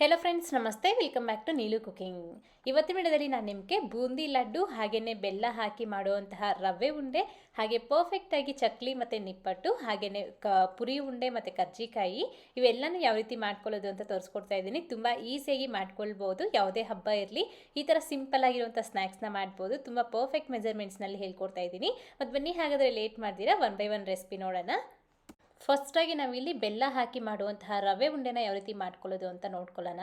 Hello friends ನಮಸ್ತೆ. Welcome back to Neelu cooking ಇವತ್ತಿನ ವಿಡಿಯೋದಲ್ಲಿ ನಾನು ನಿಮಗೆ ಬೂಂದಿ ಲಡ್ಡು ಹಾಗೆಯೇ ಬೆಲ್ಲ ಹಾಕಿ ಮಾಡುವಂತಹ ರವೆ ಉಂಡೆ, ಹಾಗೆ ಪರ್ಫೆಕ್ಟಾಗಿ ಚಕ್ಲಿ ಮತ್ತು ನಿಪ್ಪಟ್ಟು ಹಾಗೆಯೇ ಕ, ಪುರಿ ಉಂಡೆ ಮತ್ತು ಕರ್ಜಿಕಾಯಿ, ಇವೆಲ್ಲನೂ ಯಾವ ರೀತಿ ಮಾಡ್ಕೊಳ್ಳೋದು ಅಂತ ತೋರಿಸ್ಕೊಡ್ತಾ ಇದ್ದೀನಿ. ತುಂಬ ಈಸಿಯಾಗಿ ಮಾಡ್ಕೊಳ್ಬೋದು. ಯಾವುದೇ ಹಬ್ಬ ಇರಲಿ, ಈ ಥರ ಸಿಂಪಲ್ ಆಗಿರುವಂಥ ಸ್ನ್ಯಾಕ್ಸ್ನ ಮಾಡ್ಬೋದು. ತುಂಬ ಪರ್ಫೆಕ್ಟ್ ಮೆಜರ್ಮೆಂಟ್ಸ್ನಲ್ಲಿ ಹೇಳ್ಕೊಡ್ತಾ ಇದ್ದೀನಿ. ಮತ್ತು ಬನ್ನಿ, ಹಾಗಾದರೆ ಲೇಟ್ ಮಾಡ್ತೀರಾ? ಒನ್ ಬೈ ಒನ್ ರೆಸಿಪಿ ನೋಡೋಣ. ಫಸ್ಟಾಗಿ ನಾವಿಲ್ಲಿ ಬೆಲ್ಲ ಹಾಕಿ ಮಾಡುವಂತಹ ರವೆ ಉಂಡೆನ ಯಾವ ರೀತಿ ಮಾಡ್ಕೊಳ್ಳೋದು ಅಂತ ನೋಡ್ಕೊಳ್ಳೋಣ.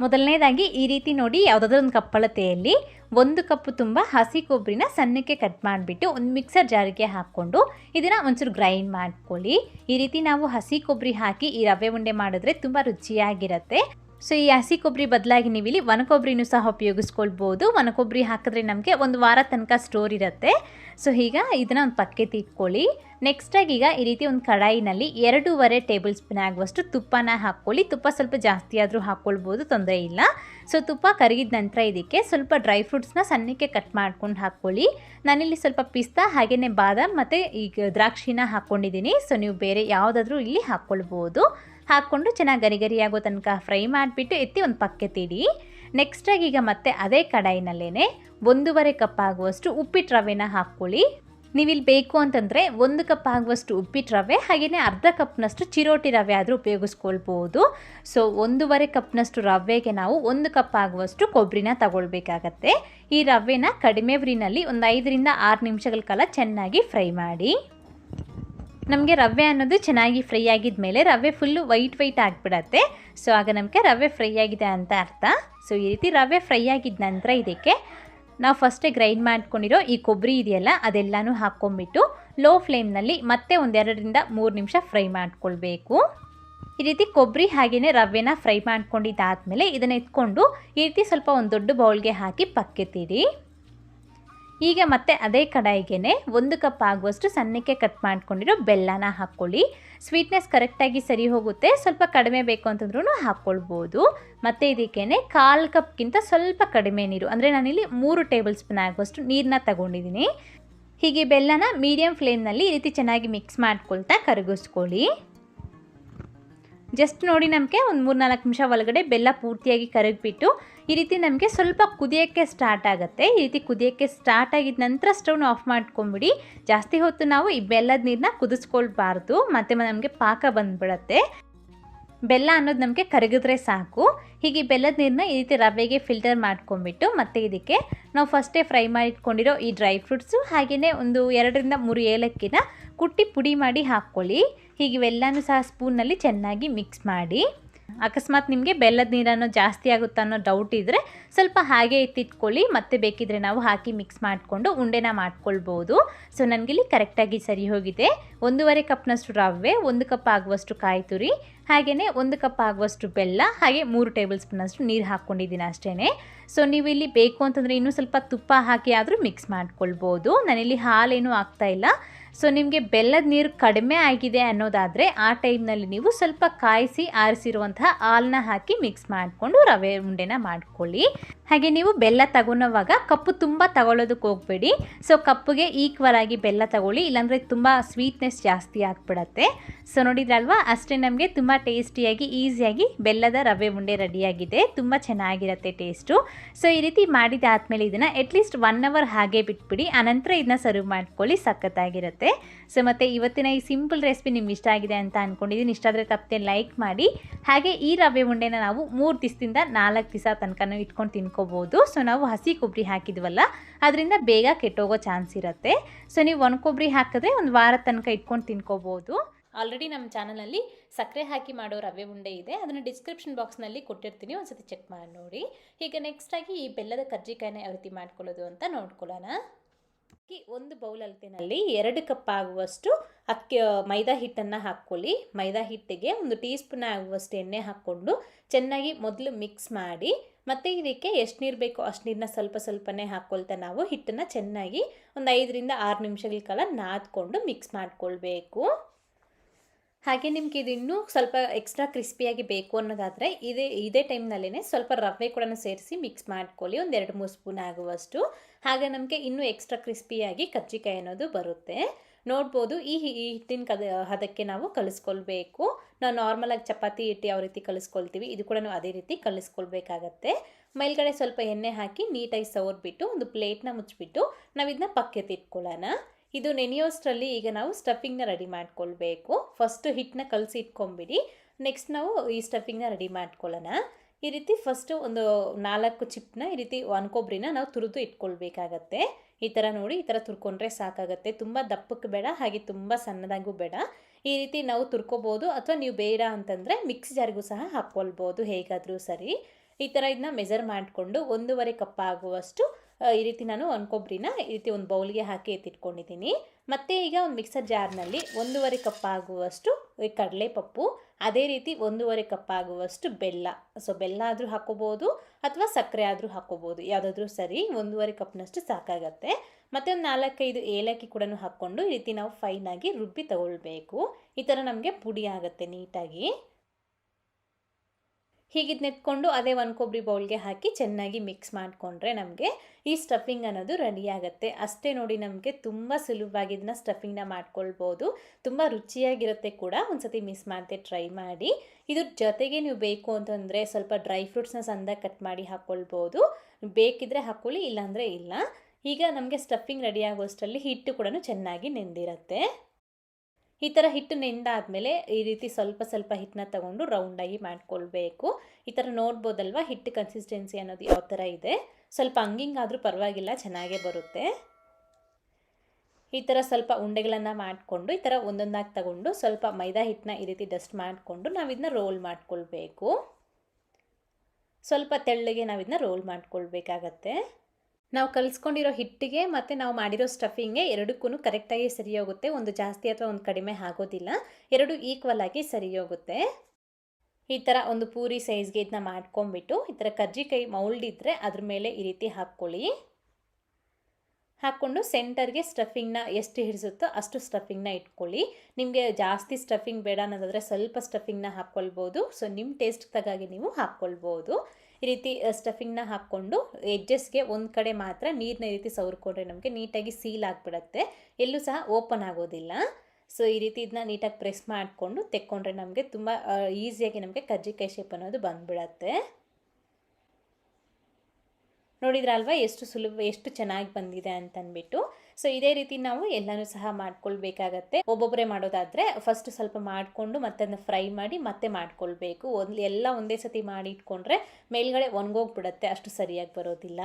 ಮೊದಲನೇದಾಗಿ ಈ ರೀತಿ ನೋಡಿ ಯಾವುದಾದ್ರೂ ಒಂದು ಕಪ್ಪಳತೆಯಲ್ಲಿ ಒಂದು ಕಪ್ಪು ತುಂಬ ಹಸಿ ಕೊಬ್ಬರಿನ ಸಣ್ಣಕ್ಕೆ ಕಟ್ ಮಾಡಿಬಿಟ್ಟು ಒಂದು ಮಿಕ್ಸರ್ ಜಾರಿಗೆ ಹಾಕ್ಕೊಂಡು ಇದನ್ನು ಒಂಚೂರು ಗ್ರೈಂಡ್ ಮಾಡ್ಕೊಳ್ಳಿ. ಈ ರೀತಿ ನಾವು ಹಸಿ ಕೊಬ್ಬರಿ ಹಾಕಿ ಈ ರವೆ ಉಂಡೆ ಮಾಡಿದ್ರೆ ತುಂಬ ರುಚಿಯಾಗಿರುತ್ತೆ. ಸೊ ಈ ಹಸಿ ಕೊಬ್ಬರಿ ಬದಲಾಗಿ ನೀವು ಇಲ್ಲಿ ಒಣ ಕೊಬ್ಬರಿನೂ ಸಹ ಉಪಯೋಗಿಸ್ಕೊಳ್ಬೋದು. ಒಣ ಕೊಬ್ಬರಿ ಹಾಕಿದ್ರೆ ನಮಗೆ ಒಂದು ವಾರ ತನಕ ಸ್ಟೋರ್ ಇರುತ್ತೆ. ಸೊ ಈಗ ಇದನ್ನು ಒಂದು ಪಕ್ಕಕ್ಕೆ ಇಟ್ಕೊಳ್ಳಿ. ನೆಕ್ಸ್ಟಾಗಿ ಈಗ ಈ ರೀತಿ ಒಂದು ಕಡಾಯಿನಲ್ಲಿ ಎರಡೂವರೆ ಟೇಬಲ್ ಸ್ಪೂನ್ ಆಗುವಷ್ಟು ತುಪ್ಪನ ಹಾಕ್ಕೊಳ್ಳಿ. ತುಪ್ಪ ಸ್ವಲ್ಪ ಜಾಸ್ತಿ ಆದರೂ ಹಾಕ್ಕೊಳ್ಬೋದು, ತೊಂದರೆ ಇಲ್ಲ. ಸೊ ತುಪ್ಪ ಕರಗಿದ ನಂತರ ಇದಕ್ಕೆ ಸ್ವಲ್ಪ ಡ್ರೈ ಫ್ರೂಟ್ಸ್ನ ಸಣ್ಣಕ್ಕೆ ಕಟ್ ಮಾಡ್ಕೊಂಡು ಹಾಕ್ಕೊಳ್ಳಿ. ನಾನಿಲ್ಲಿ ಸ್ವಲ್ಪ ಪಿಸ್ತಾ ಹಾಗೆಯೇ ಬಾದಾಮ್ ಮತ್ತು ಈಗ ದ್ರಾಕ್ಷಿನ ಹಾಕ್ಕೊಂಡಿದ್ದೀನಿ ಸೊ ನೀವು ಬೇರೆ ಯಾವುದಾದ್ರೂ ಇಲ್ಲಿ ಹಾಕ್ಕೊಳ್ಬೋದು. ಹಾಕ್ಕೊಂಡು ಚೆನ್ನಾಗಿ ಗರಿ ಗರಿ ಆಗೋ ತನಕ ಫ್ರೈ ಮಾಡಿಬಿಟ್ಟು ಎತ್ತಿ ಒಂದು ಪಕ್ಕೆ ತಿಡಿ. ನೆಕ್ಸ್ಟಾಗಿ ಈಗ ಮತ್ತೆ ಅದೇ ಕಡಾಯಿನಲ್ಲೇ ಒಂದೂವರೆ ಕಪ್ ಆಗುವಷ್ಟು ಉಪ್ಪಿಟ್ಟು ರವೆನ ಹಾಕ್ಕೊಳ್ಳಿ. ನೀವಿಲ್ಲಿ ಬೇಕು ಅಂತಂದರೆ ಒಂದು ಕಪ್ ಆಗುವಷ್ಟು ಉಪ್ಪಿಟ್ಟು ರವೆ ಹಾಗೆಯೇ ಅರ್ಧ ಕಪ್ನಷ್ಟು ಚಿರೋಟಿ ರವೆ ಆದರೂ ಉಪಯೋಗಿಸ್ಕೊಳ್ಬೋದು. ಸೊ ಒಂದೂವರೆ ಕಪ್ನಷ್ಟು ರವೆಗೆ ನಾವು ಒಂದು ಕಪ್ ಆಗುವಷ್ಟು ಕೊಬ್ಬರಿನ ತಗೊಳ್ಬೇಕಾಗತ್ತೆ. ಈ ರವೆನ ಕಡಿಮೆ ಉರಿನಲ್ಲಿ ಒಂದು ಐದರಿಂದ ಆರು ನಿಮಿಷಗಳ ಕಾಲ ಚೆನ್ನಾಗಿ ಫ್ರೈ ಮಾಡಿ. ನಮಗೆ ರವೆ ಅನ್ನೋದು ಚೆನ್ನಾಗಿ ಫ್ರೈ ಆಗಿದ ಮೇಲೆ ರವೆ ಫುಲ್ಲು ವೈಟ್ ವೈಟ್ ಆಗಿಬಿಡತ್ತೆ. ಸೊ ಆಗ ನಮಗೆ ರವೆ ಫ್ರೈ ಆಗಿದೆ ಅಂತ ಅರ್ಥ. ಸೊ ಈ ರೀತಿ ರವೆ ಫ್ರೈ ಆಗಿದ ನಂತರ ಇದಕ್ಕೆ ನಾವು ಫಸ್ಟೇ ಗ್ರೈಂಡ್ ಮಾಡ್ಕೊಂಡಿರೋ ಈ ಕೊಬ್ಬರಿ ಇದೆಯಲ್ಲ, ಅದೆಲ್ಲನೂ ಹಾಕ್ಕೊಂಬಿಟ್ಟು ಲೋ ಫ್ಲೇಮ್ನಲ್ಲಿ ಮತ್ತೆ ಒಂದೆರಡರಿಂದ ಮೂರು ನಿಮಿಷ ಫ್ರೈ ಮಾಡ್ಕೊಳ್ಬೇಕು. ಈ ರೀತಿ ಕೊಬ್ಬರಿ ಹಾಗೆಯೇ ರವೆನ ಫ್ರೈ ಮಾಡ್ಕೊಂಡಿದ್ದಾದಮೇಲೆ ಇದನ್ನು ಎತ್ಕೊಂಡು ಈ ರೀತಿ ಸ್ವಲ್ಪ ಒಂದು ದೊಡ್ಡ ಬೌಲ್ಗೆ ಹಾಕಿ ಪಕ್ಕೆತ್ತಿಡಿ. ಈಗ ಮತ್ತೆ ಅದೇ ಕಡಾಯಿಗೆನೆ ಒಂದು ಕಪ್ ಆಗುವಷ್ಟು ಸಣ್ಣಕ್ಕೆ ಕಟ್ ಮಾಡ್ಕೊಂಡಿರೋ ಬೆಲ್ಲನ ಹಾಕ್ಕೊಳ್ಳಿ. ಸ್ವೀಟ್ನೆಸ್ ಕರೆಕ್ಟಾಗಿ ಸರಿ ಹೋಗುತ್ತೆ. ಸ್ವಲ್ಪ ಕಡಿಮೆ ಬೇಕು ಅಂತಂದ್ರೂ ಹಾಕ್ಕೊಳ್ಬೋದು. ಮತ್ತು ಇದಕ್ಕೇ ಕಾಲು ಕಪ್ಗಿಂತ ಸ್ವಲ್ಪ ಕಡಿಮೆ ನೀರು. ಅಂದರೆ ನಾನಿಲ್ಲಿ ಮೂರು ಟೇಬಲ್ ಸ್ಪೂನ್ ಆಗುವಷ್ಟು ನೀರನ್ನ ತಗೊಂಡಿದ್ದೀನಿ. ಹೀಗೆ ಬೆಲ್ಲನ ಮೀಡಿಯಮ್ ಫ್ಲೇಮ್ನಲ್ಲಿ ಈ ರೀತಿ ಚೆನ್ನಾಗಿ ಮಿಕ್ಸ್ ಮಾಡ್ಕೊಳ್ತಾ ಕರಗಿಸ್ಕೊಳ್ಳಿ. ಜಸ್ಟ್ ನೋಡಿ ನಮಗೆ ಒಂದು ಮೂರು ನಾಲ್ಕು ನಿಮಿಷ ಒಳಗಡೆ ಬೆಲ್ಲ ಪೂರ್ತಿಯಾಗಿ ಕರಗಿಬಿಟ್ಟು, ಈ ರೀತಿ ನಮಗೆ ಸ್ವಲ್ಪ ಕುದಿಯೋಕ್ಕೆ ಸ್ಟಾರ್ಟ್ ಆಗುತ್ತೆ. ಈ ರೀತಿ ಕುದಿಯೋಕ್ಕೆ ಸ್ಟಾರ್ಟ್ ಆಗಿದ ನಂತರ ಸ್ಟವ್ನ ಆಫ್ ಮಾಡ್ಕೊಂಬಿಡಿ. ಜಾಸ್ತಿ ಹೊತ್ತು ನಾವು ಈ ಬೆಲ್ಲದ ನೀರನ್ನ ಕುದಿಸ್ಕೊಳ್ಬಾರ್ದು. ಮತ್ತು ನಮಗೆ ಪಾಕ ಬಂದ್ಬಿಡತ್ತೆ. ಬೆಲ್ಲ ಅನ್ನೋದು ನಮಗೆ ಕರಗಿದ್ರೆ ಸಾಕು. ಹೀಗೆ ಬೆಲ್ಲದ ನೀರನ್ನ ಈ ರೀತಿ ರವೆಗೆ ಫಿಲ್ಟರ್ ಮಾಡ್ಕೊಂಬಿಟ್ಟು, ಮತ್ತು ಇದಕ್ಕೆ ನಾವು ಫಸ್ಟೇ ಫ್ರೈ ಮಾಡಿಟ್ಕೊಂಡಿರೋ ಈ ಡ್ರೈ ಫ್ರೂಟ್ಸು ಹಾಗೆಯೇ ಒಂದು ಎರಡರಿಂದ ಮೂರು ಏಲಕ್ಕಿನ ಕುಟ್ಟಿ ಪುಡಿ ಮಾಡಿ ಹಾಕ್ಕೊಳ್ಳಿ. ಹೀಗೆ ಇವೆಲ್ಲನೂ ಸಹ ಸ್ಪೂನಲ್ಲಿ ಚೆನ್ನಾಗಿ ಮಿಕ್ಸ್ ಮಾಡಿ. ಅಕಸ್ಮಾತ್ ನಿಮಗೆ ಬೆಲ್ಲದ ನೀರನ್ನು ಜಾಸ್ತಿ ಆಗುತ್ತೆ ಅನ್ನೋ ಡೌಟ್ ಇದ್ದರೆ ಸ್ವಲ್ಪ ಹಾಗೆ ಎತ್ತಿಟ್ಕೊಳ್ಳಿ ಮತ್ತೆ ಬೇಕಿದ್ರೆ ನಾವು ಹಾಕಿ ಮಿಕ್ಸ್ ಮಾಡಿಕೊಂಡು ಉಂಡೆನ ಮಾಡ್ಕೊಳ್ಬೋದು. ಸೊ ನನಗಿಲ್ಲಿ ಕರೆಕ್ಟಾಗಿ ಸರಿ ಹೋಗಿದೆ. ಒಂದೂವರೆ ಕಪ್ನಷ್ಟು ರವೆ, ಒಂದು ಕಪ್ ಆಗುವಷ್ಟು ಕಾಯಿ ತುರಿ ಹಾಗೆಯೇ ಒಂದು ಕಪ್ ಆಗುವಷ್ಟು ಬೆಲ್ಲ, ಹಾಗೆ ಮೂರು ಟೇಬಲ್ ಸ್ಪೂನಷ್ಟು ನೀರು ಹಾಕ್ಕೊಂಡಿದ್ದೀನಿ ಅಷ್ಟೇ ಸೊ ನೀವು ಇಲ್ಲಿ ಬೇಕು ಅಂತಂದರೆ ಇನ್ನೂ ಸ್ವಲ್ಪ ತುಪ್ಪ ಹಾಕಿ ಆದರೂ ಮಿಕ್ಸ್ ಮಾಡ್ಕೊಳ್ಬೋದು. ನಾನಿಲ್ಲಿ ಹಾಲೇನೂ ಆಗ್ತಾಯಿಲ್ಲ ಸೊ ನಿಮಗೆ ಬೆಲ್ಲದ ನೀರು ಕಡಿಮೆ ಆಗಿದೆ ಅನ್ನೋದಾದರೆ ಆ ಟೈಮ್ನಲ್ಲಿ ನೀವು ಸ್ವಲ್ಪ ಕಾಯಿಸಿ ಆರಿಸಿರುವಂತಹ ಹಾಲನ್ನ ಹಾಕಿ ಮಿಕ್ಸ್ ಮಾಡಿಕೊಂಡು ರವೆ ಉಂಡೆನ ಮಾಡ್ಕೊಳ್ಳಿ. ಹಾಗೆ ನೀವು ಬೆಲ್ಲ ತಗೊಳೋವಾಗ ಕಪ್ಪು ತುಂಬ ತಗೊಳ್ಳೋದಕ್ಕೆ ಹೋಗಬೇಡಿ. ಸೊ ಕಪ್ಪುಗೆ ಈಕ್ವಲ್ ಆಗಿ ಬೆಲ್ಲ ತಗೊಳ್ಳಿ. ಇಲ್ಲಾಂದರೆ ತುಂಬ ಸ್ವೀಟ್ನೆಸ್ ಜಾಸ್ತಿ ಆಗಿಬಿಡತ್ತೆ. ಸೊ ನೋಡಿದ್ರಲ್ವಾ? ಅಷ್ಟೇ ನಮಗೆ ತುಂಬ ಟೇಸ್ಟಿಯಾಗಿ ಈಸಿಯಾಗಿ ಬೆಲ್ಲದ ರವೆ ಉಂಡೆ ರೆಡಿಯಾಗಿದೆ. ತುಂಬ ಚೆನ್ನಾಗಿರುತ್ತೆ ಟೇಸ್ಟು ಸೊ ಈ ರೀತಿ ಮಾಡಿದಾದ್ಮೇಲೆ ಇದನ್ನು ಅಟ್ಲೀಸ್ಟ್ ಒನ್ ಅವರ್ ಹಾಗೆ ಬಿಟ್ಬಿಡಿ. ಆನಂತರ ಇದನ್ನ ಸರ್ವ್ ಮಾಡ್ಕೊಳ್ಳಿ. ಸಖತ್ತಾಗಿರುತ್ತೆ. ಸೊ ಮತ್ತು ಇವತ್ತಿನ ಈ ಸಿಂಪಲ್ ರೆಸಿಪಿ ನಿಮ್ಗೆ ಇಷ್ಟ ಆಗಿದೆ ಅಂತ ಅಂದ್ಕೊಂಡಿದ್ದೀನಿ ಇಷ್ಟ ಆದರೆ ತಪ್ಪದೆ ಲೈಕ್ ಮಾಡಿ. ಹಾಗೆ ಈ ರವೆ ಉಂಡೆನ ನಾವು ಮೂರು ದಿವಸದಿಂದ ನಾಲ್ಕು ದಿವಸ ತನಕನೂ ಇಟ್ಕೊಂಡು ತಿನ್ಕೋಬೋದು. ಸೊ ನಾವು ಹಸಿ ಕೊಬ್ಬರಿ ಹಾಕಿದ್ವಲ್ಲ, ಅದರಿಂದ ಬೇಗ ಕೆಟ್ಟೋಗೋ ಚಾನ್ಸ್ ಇರುತ್ತೆ. ಸೊ ನೀವು ಒಣ ಕೊಬ್ಬರಿ ಹಾಕಿದ್ರೆ ಒಂದು ವಾರ ತನಕ ಇಟ್ಕೊಂಡು ತಿನ್ಕೋಬೋದು. ಆಲ್ರೆಡಿ ನಮ್ಮ ಚಾನಲಲ್ಲಿ ಸಕ್ಕರೆ ಹಾಕಿ ಮಾಡೋ ರವೆ ಉಂಡೆ ಇದೆ. ಅದನ್ನು ಡಿಸ್ಕ್ರಿಪ್ಷನ್ ಬಾಕ್ಸ್ನಲ್ಲಿ ಕೊಟ್ಟಿರ್ತೀನಿ. ಒಂದ್ಸತಿ ಚೆಕ್ ಮಾಡಿ ನೋಡಿ. ಈಗ ನೆಕ್ಸ್ಟಾಗಿ ಈ ಬೆಲ್ಲದ ಕರ್ಜಿಕಾಯಿನ ಯಾವ ರೀತಿ ಮಾಡ್ಕೊಳ್ಳೋದು ಅಂತ ನೋಡ್ಕೊಳ್ಳೋಣ. ಒಂದು ಬೌಲ್ ಅಳತೆನಲ್ಲಿ ಎರಡು ಕಪ್ ಆಗುವಷ್ಟು ಅಕ್ಕಿ ಮೈದಾ ಹಿಟ್ಟನ್ನು ಹಾಕ್ಕೊಳ್ಳಿ. ಮೈದಾ ಹಿಟ್ಟಿಗೆ ಒಂದು ಟೀ ಸ್ಪೂನ್ ಆಗುವಷ್ಟು ಎಣ್ಣೆ ಹಾಕ್ಕೊಂಡು ಚೆನ್ನಾಗಿ ಮೊದಲು ಮಿಕ್ಸ್ ಮಾಡಿ, ಮತ್ತು ಇದಕ್ಕೆ ಎಷ್ಟು ನೀರು ಬೇಕೋ ಅಷ್ಟು ನೀರನ್ನ ಸ್ವಲ್ಪ ಸ್ವಲ್ಪನೇ ಹಾಕ್ಕೊಳ್ತಾ ನಾವು ಹಿಟ್ಟನ್ನು ಚೆನ್ನಾಗಿ ಒಂದು ಐದರಿಂದ ಆರು ನಿಮಿಷಗಳ ಕಾಲ ನಾದ್ಕೊಂಡು ಮಿಕ್ಸ್ ಮಾಡಿಕೊಳ್ಬೇಕು. ಹಾಗೆ ನಿಮ್ಗೆ ಇದು ಇನ್ನೂ ಸ್ವಲ್ಪ ಎಕ್ಸ್ಟ್ರಾ ಕ್ರಿಸ್ಪಿಯಾಗಿ ಬೇಕು ಅನ್ನೋದಾದರೆ ಇದೇ ಇದೇ ಟೈಮ್ನಲ್ಲೇ ಸ್ವಲ್ಪ ರವೆ ಕೂಡ ಸೇರಿಸಿ ಮಿಕ್ಸ್ ಮಾಡ್ಕೊಳ್ಳಿ. ಒಂದು ಎರಡು ಮೂರು ಸ್ಪೂನ್ ಆಗುವಷ್ಟು. ಹಾಗೆ ನಮಗೆ ಇನ್ನೂ ಎಕ್ಸ್ಟ್ರಾ ಕ್ರಿಸ್ಪಿಯಾಗಿ ಕಜ್ಜಿಕಾಯಿ ಅನ್ನೋದು ಬರುತ್ತೆ. ನೋಡ್ಬೋದು ಈ ಹಿಟ್ಟಿನ ಕದ, ಹದಕ್ಕೆ ನಾವು ಕಲಿಸ್ಕೊಳ್ಬೇಕು. ನಾವು ನಾರ್ಮಲಾಗಿ ಚಪಾತಿ ಹಿಟ್ಟು ಯಾವ ರೀತಿ ಕಲಿಸ್ಕೊಳ್ತೀವಿ, ಇದು ಕೂಡ ಅದೇ ರೀತಿ ಕಲಿಸ್ಕೊಳ್ಬೇಕಾಗತ್ತೆ. ಮೇಲ್ಗಡೆ ಸ್ವಲ್ಪ ಎಣ್ಣೆ ಹಾಕಿ ನೀಟಾಗಿ ಸವರ್ಬಿಟ್ಟು ಒಂದು ಪ್ಲೇಟ್ನ ಮುಚ್ಚಿಬಿಟ್ಟು ನಾವು ಇದನ್ನ ಪಕ್ಕಕ್ಕೆ ಇದು ನೆನೆಯೋಷ್ಟರಲ್ಲಿ ಈಗ ನಾವು ಸ್ಟಫಿಂಗ್ನ ರೆಡಿ ಮಾಡ್ಕೊಳ್ಬೇಕು. ಫಸ್ಟು ಹಿಟ್ಟನ್ನ ಕಲಸಿ ಇಟ್ಕೊಂಬಿಡಿ. ನೆಕ್ಸ್ಟ್ ನಾವು ಈ ಸ್ಟಫಿಂಗ್ನ ರೆಡಿ ಮಾಡ್ಕೊಳ್ಳೋಣ. ಈ ರೀತಿ ಫಸ್ಟು ಒಂದು ನಾಲ್ಕು ಚಿಪ್ನ ಈ ರೀತಿ ಒನ್ ಕೊಬ್ಬರಿನ ನಾವು ತುರಿದು ಇಟ್ಕೊಳ್ಬೇಕಾಗತ್ತೆ. ಈ ಥರ ನೋಡಿ, ಈ ಥರ ತುರ್ಕೊಂಡ್ರೆ ಸಾಕಾಗತ್ತೆ. ತುಂಬ ದಪ್ಪಕ್ಕೆ ಬೇಡ, ಹಾಗೆ ತುಂಬ ಸಣ್ಣದಾಗೂ ಬೇಡ. ಈ ರೀತಿ ನಾವು ತುರ್ಕೋಬೋದು ಅಥವಾ ನೀವು ಬೇಡ ಅಂತಂದರೆ ಮಿಕ್ಸ್ ಜಾರಿಗೂ ಸಹ ಹಾಕ್ಕೊಳ್ಬೋದು ಹೇಗಾದರೂ ಸರಿ. ಈ ಥರ ಇದನ್ನ ಮೆಜರ್ ಮಾಡಿಕೊಂಡು ಒಂದೂವರೆ ಕಪ್ ಆಗುವಷ್ಟು ಈ ರೀತಿ ನಾನು ಒಂದು ಕೊಬ್ಬರಿನ ಈ ರೀತಿ ಒಂದು ಬೌಲ್ಗೆ ಹಾಕಿ ಎತ್ತಿಟ್ಕೊಂಡಿದ್ದೀನಿ. ಮತ್ತು ಈಗ ಒಂದು ಮಿಕ್ಸರ್ ಜಾರ್ನಲ್ಲಿ ಒಂದೂವರೆ ಕಪ್ ಆಗುವಷ್ಟು ಈ ಕಡಲೆಪಪ್ಪು, ಅದೇ ರೀತಿ ಒಂದೂವರೆ ಕಪ್ ಆಗುವಷ್ಟು ಬೆಲ್ಲ. ಸೊ ಬೆಲ್ಲ ಆದರೂ ಹಾಕೋಬೋದು ಅಥವಾ ಸಕ್ಕರೆ ಆದರೂ ಹಾಕೋಬೋದು. ಯಾವುದಾದ್ರೂ ಸರಿ ಒಂದೂವರೆ ಕಪ್ನಷ್ಟು ಸಾಕಾಗತ್ತೆ. ಮತ್ತು ಒಂದು ನಾಲ್ಕೈದು ಏಲಕ್ಕಿ ಕೂಡ ಹಾಕ್ಕೊಂಡು ಈ ರೀತಿ ನಾವು ಫೈನಾಗಿ ರುಬ್ಬಿ ತಗೊಳ್ಬೇಕು. ಈ ಥರ ನಮಗೆ ಪುಡಿ ಆಗುತ್ತೆ ನೀಟಾಗಿ. ಹೀಗಿದ್ ನೆಟ್ಕೊಂಡು ಅದೇ ಒಂದು ಕೊಬ್ಬರಿ ಬೌಲ್ಗೆ ಹಾಕಿ ಚೆನ್ನಾಗಿ ಮಿಕ್ಸ್ ಮಾಡಿಕೊಂಡ್ರೆ ನಮಗೆ ಈ ಸ್ಟಫಿಂಗ್ ಅನ್ನೋದು ರೆಡಿ ಆಗುತ್ತೆ. ಅಷ್ಟೇ ನೋಡಿ ನಮಗೆ ತುಂಬ ಸುಲಭವಾಗಿ ಇದನ್ನ ಸ್ಟಫಿಂಗ್ನ ಮಾಡ್ಕೊಳ್ಬೋದು. ತುಂಬ ರುಚಿಯಾಗಿರುತ್ತೆ ಕೂಡ. ಒಂದ್ಸತಿ ಮಿಸ್ ಮಾಡದೆ ಟ್ರೈ ಮಾಡಿ. ಇದ್ರ ಜೊತೆಗೆ ನೀವು ಬೇಕು ಅಂತಂದರೆ ಸ್ವಲ್ಪ ಡ್ರೈ ಫ್ರೂಟ್ಸ್ನ ಸಂದ ಕಟ್ ಮಾಡಿ ಹಾಕ್ಕೊಳ್ಬೋದು ಬೇಕಿದ್ರೆ ಹಾಕ್ಕೊಳ್ಳಿ ಇಲ್ಲಾಂದರೆ ಇಲ್ಲ. ಈಗ ನಮಗೆ ಸ್ಟಫಿಂಗ್ ರೆಡಿ ಆಗೋಷ್ಟರಲ್ಲಿ ಹಿಟ್ಟು ಕೂಡ ಚೆನ್ನಾಗಿ ನೆಂದಿರುತ್ತೆ. ಈ ಥರ ಹಿಟ್ಟು ನೆಂದಾದಮೇಲೆ ಈ ರೀತಿ ಸ್ವಲ್ಪ ಸ್ವಲ್ಪ ಹಿಟ್ಟನ್ನ ತಗೊಂಡು ರೌಂಡಾಗಿ ಮಾಡ್ಕೊಳ್ಬೇಕು. ಈ ಥರ ನೋಡ್ಬೋದಲ್ವ? ಹಿಟ್ಟು ಕನ್ಸಿಸ್ಟೆನ್ಸಿ ಅನ್ನೋದು ಯಾವ ಥರ ಇದೆ? ಸ್ವಲ್ಪ ಹಂಗಿಂಗಾದರೂ ಪರವಾಗಿಲ್ಲ, ಚೆನ್ನಾಗೇ ಬರುತ್ತೆ. ಈ ಥರ ಸ್ವಲ್ಪ ಉಂಡೆಗಳನ್ನು ಮಾಡಿಕೊಂಡು, ಈ ಥರ ಒಂದೊಂದಾಗಿ ತಗೊಂಡು ಸ್ವಲ್ಪ ಮೈದಾ ಹಿಟ್ಟನ್ನ ಈ ರೀತಿ ಡಸ್ಟ್ ಮಾಡಿಕೊಂಡು ನಾವು ಇದನ್ನ ರೋಲ್ ಮಾಡ್ಕೊಳ್ಬೇಕು. ಸ್ವಲ್ಪ ತೆಳ್ಳಗೆ ನಾವು ಇದನ್ನ ರೋಲ್ ಮಾಡ್ಕೊಳ್ಬೇಕಾಗತ್ತೆ. ನಾವು ಕಲಿಸ್ಕೊಂಡಿರೋ ಹಿಟ್ಟಿಗೆ ಮತ್ತು ನಾವು ಮಾಡಿರೋ ಸ್ಟಫಿಂಗ್ಗೆ ಎರಡಕ್ಕೂ ಕರೆಕ್ಟಾಗಿ ಸರಿ ಹೋಗುತ್ತೆ ಒಂದು ಜಾಸ್ತಿ ಅಥವಾ ಒಂದು ಕಡಿಮೆ ಆಗೋದಿಲ್ಲ. ಎರಡು ಈಕ್ವಲ್ ಆಗಿ ಸರಿ ಹೋಗುತ್ತೆ ಈ ಥರ ಒಂದು ಪೂರಿ ಸೈಜ್ಗೆ ಇದನ್ನ ಮಾಡ್ಕೊಂಬಿಟ್ಟು ಈ ಥರ ಕರ್ಜಿಕಾಯಿ ಮೌಲ್ಡ್ ಇದ್ದರೆ ಅದ್ರ ಮೇಲೆ ಈ ರೀತಿ ಹಾಕ್ಕೊಳ್ಳಿ. ಹಾಕ್ಕೊಂಡು ಸೆಂಟರ್ಗೆ ಸ್ಟಫಿಂಗ್ನ ಎಷ್ಟು ಹಿಡಿಸುತ್ತೋ ಅಷ್ಟು ಸ್ಟಫಿಂಗ್ನ ಇಟ್ಕೊಳ್ಳಿ. ನಿಮಗೆ ಜಾಸ್ತಿ ಸ್ಟಫಿಂಗ್ ಬೇಡ ಅನ್ನೋದಾದರೆ ಸ್ವಲ್ಪ ಸ್ಟಫಿಂಗ್ನ ಹಾಕ್ಕೊಳ್ಬೋದು. ಸೊ, ನಿಮ್ಮ ಟೇಸ್ಟ್ ತಗಾಗಿ ನೀವು ಹಾಕ್ಕೊಳ್ಬೋದು. ಈ ರೀತಿ ಸ್ಟಫಿಂಗ್ನ ಹಾಕ್ಕೊಂಡು ಎಡ್ಜಸ್ಗೆ ಒಂದು ಕಡೆ ಮಾತ್ರ ನೀರನ್ನ ಈ ರೀತಿ ಸವರ್ಕೊಂಡ್ರೆ ನಮಗೆ ನೀಟಾಗಿ ಸೀಲ್ ಆಗಿಬಿಡತ್ತೆ. ಎಲ್ಲೂ ಸಹ ಓಪನ್ ಆಗೋದಿಲ್ಲ. ಸೊ ಈ ರೀತಿ ಇದನ್ನ ನೀಟಾಗಿ ಪ್ರೆಸ್ ಮಾಡಿಕೊಂಡು ತೆಕ್ಕೊಂಡ್ರೆ ನಮಗೆ ತುಂಬ ಈಸಿಯಾಗಿ ನಮಗೆ ಕಜ್ಜಿಕಾಯಿ ಶೇಪ್ ಅನ್ನೋದು ಬಂದ್ಬಿಡತ್ತೆ. ನೋಡಿದ್ರಲ್ವಾ ಎಷ್ಟು ಸುಲಭ, ಎಷ್ಟು ಚೆನ್ನಾಗಿ ಬಂದಿದೆ ಅಂತಂದ್ಬಿಟ್ಟು ಸೊ ಇದೇ ರೀತಿ ನಾವು ಎಲ್ಲಾನು ಸಹ ಮಾಡ್ಕೊಳ್ಬೇಕಾಗತ್ತೆ. ಒಬ್ಬೊಬ್ಬರೇ ಮಾಡೋದಾದ್ರೆ ಫಸ್ಟ್ ಸ್ವಲ್ಪ ಮಾಡಿಕೊಂಡು ಮತ್ತೆ ಫ್ರೈ ಮಾಡಿ ಮತ್ತೆ ಮಾಡ್ಕೊಳ್ಬೇಕು. ಒಂದು, ಎಲ್ಲ ಒಂದೇ ಸತಿ ಮಾಡಿ ಇಟ್ಕೊಂಡ್ರೆ ಮೇಲ್ಗಡೆ ಒಣಗೋಗ್ಬಿಡತ್ತೆ. ಅಷ್ಟು ಸರಿಯಾಗಿ ಬರೋದಿಲ್ಲ.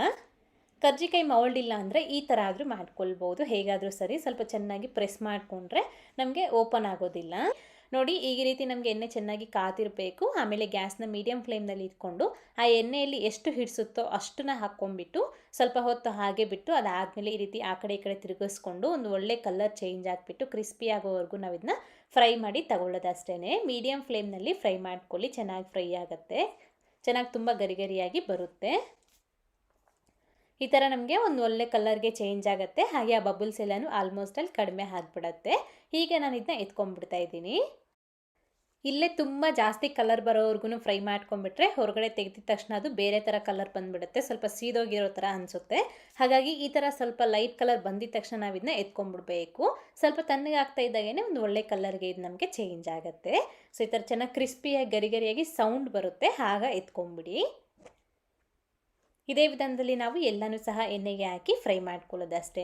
ಕರ್ಜಿಕಾಯಿ ಮೌಲ್ಡ್ ಇಲ್ಲ ಅಂದರೆ ಈ ಥರ ಆದರೂ ಮಾಡ್ಕೊಳ್ಬೋದು. ಹೇಗಾದರೂ ಸರಿ ಸ್ವಲ್ಪ ಚೆನ್ನಾಗಿ ಪ್ರೆಸ್ ಮಾಡಿಕೊಂಡ್ರೆ ನಮಗೆ ಓಪನ್ ಆಗೋದಿಲ್ಲ. ನೋಡಿ ಈ ರೀತಿ ನಮಗೆ ಎಣ್ಣೆ ಚೆನ್ನಾಗಿ ಕಾತಿರಬೇಕು ಆಮೇಲೆ ಗ್ಯಾಸ್ನ ಮೀಡಿಯಂ ಫ್ಲೇಮ್ನಲ್ಲಿ ಇಟ್ಕೊಂಡು ಆ ಎಣ್ಣೆಯಲ್ಲಿ ಎಷ್ಟು ಹಿಡಿಸುತ್ತೋ ಅಷ್ಟನ್ನ ಹಾಕ್ಕೊಂಡ್ಬಿಟ್ಟು ಸ್ವಲ್ಪ ಹೊತ್ತು ಹಾಗೆ ಬಿಟ್ಟು ಅದಾದಮೇಲೆ ಈ ರೀತಿ ಆ ಕಡೆ ಈ ಕಡೆ ತಿರುಗಿಸ್ಕೊಂಡು ಒಂದು ಒಳ್ಳೆ ಕಲರ್ ಚೇಂಜ್ ಆಗಿಬಿಟ್ಟು ಕ್ರಿಸ್ಪಿ ಆಗೋವರೆಗೂ ನಾವು ಇದನ್ನ ಫ್ರೈ ಮಾಡಿ ತಗೊಳ್ಳೋದಷ್ಟೇ ಮೀಡಿಯಂ ಫ್ಲೇಮ್ನಲ್ಲಿ ಫ್ರೈ ಮಾಡ್ಕೊಳ್ಳಿ, ಚೆನ್ನಾಗಿ ಫ್ರೈ ಆಗುತ್ತೆ. ಚೆನ್ನಾಗಿ ತುಂಬ ಗರಿಗರಿಯಾಗಿ ಬರುತ್ತೆ. ಈ ಥರ ನಮಗೆ ಒಂದು ಒಳ್ಳೆ ಕಲರ್ಗೆ ಚೇಂಜ್ ಆಗುತ್ತೆ. ಹಾಗೆ ಆ ಬಬಲ್ಸ್ ಎಲ್ಲನೂ ಆಲ್ಮೋಸ್ಟ್ ಅಲ್ಲಿ ಕಡಿಮೆ ಆಗಿಬಿಡತ್ತೆ. ಹೀಗೆ ನಾನು ಇದನ್ನ ಎತ್ಕೊಂಡ್ಬಿಡ್ತಾ ಇದ್ದೀನಿ. ಇಲ್ಲೇ ತುಂಬ ಜಾಸ್ತಿ ಕಲರ್ ಬರೋವರೆಗೂ ಫ್ರೈ ಮಾಡ್ಕೊಂಡ್ಬಿಟ್ರೆ ಹೊರಗಡೆ ತೆಗೆದಿದ ತಕ್ಷಣ ಅದು ಬೇರೆ ಥರ ಕಲರ್ ಬಂದುಬಿಡುತ್ತೆ. ಸ್ವಲ್ಪ ಸೀದೋಗಿರೋ ಥರ ಅನಿಸುತ್ತೆ. ಹಾಗಾಗಿ ಈ ಥರ ಸ್ವಲ್ಪ ಲೈಟ್ ಕಲರ್ ಬಂದಿದ ತಕ್ಷಣ ನಾವು ಇದನ್ನ ಎತ್ಕೊಂಡ್ಬಿಡ್ಬೇಕು. ಸ್ವಲ್ಪ ತಣ್ಣಗೆ ಆಗ್ತಾ ಇದ್ದಾಗೇ ಒಂದು ಒಳ್ಳೆ ಕಲರ್ಗೆ ಇದು ನಮಗೆ ಚೇಂಜ್ ಆಗುತ್ತೆ. ಸೊ ಈ ಥರ ಚೆನ್ನಾಗಿ ಕ್ರಿಸ್ಪಿಯಾಗಿ ಗರಿಗರಿಯಾಗಿ ಸೌಂಡ್ ಬರುತ್ತೆ. ಆಗ ಎತ್ಕೊಂಡ್ಬಿಡಿ. ಇದೇ ವಿಧಾನದಲ್ಲಿ ನಾವು ಎಲ್ಲನೂ ಸಹ ಎಣ್ಣೆಗೆ ಹಾಕಿ ಫ್ರೈ ಮಾಡ್ಕೊಳ್ಳೋದು ಅಷ್ಟೇ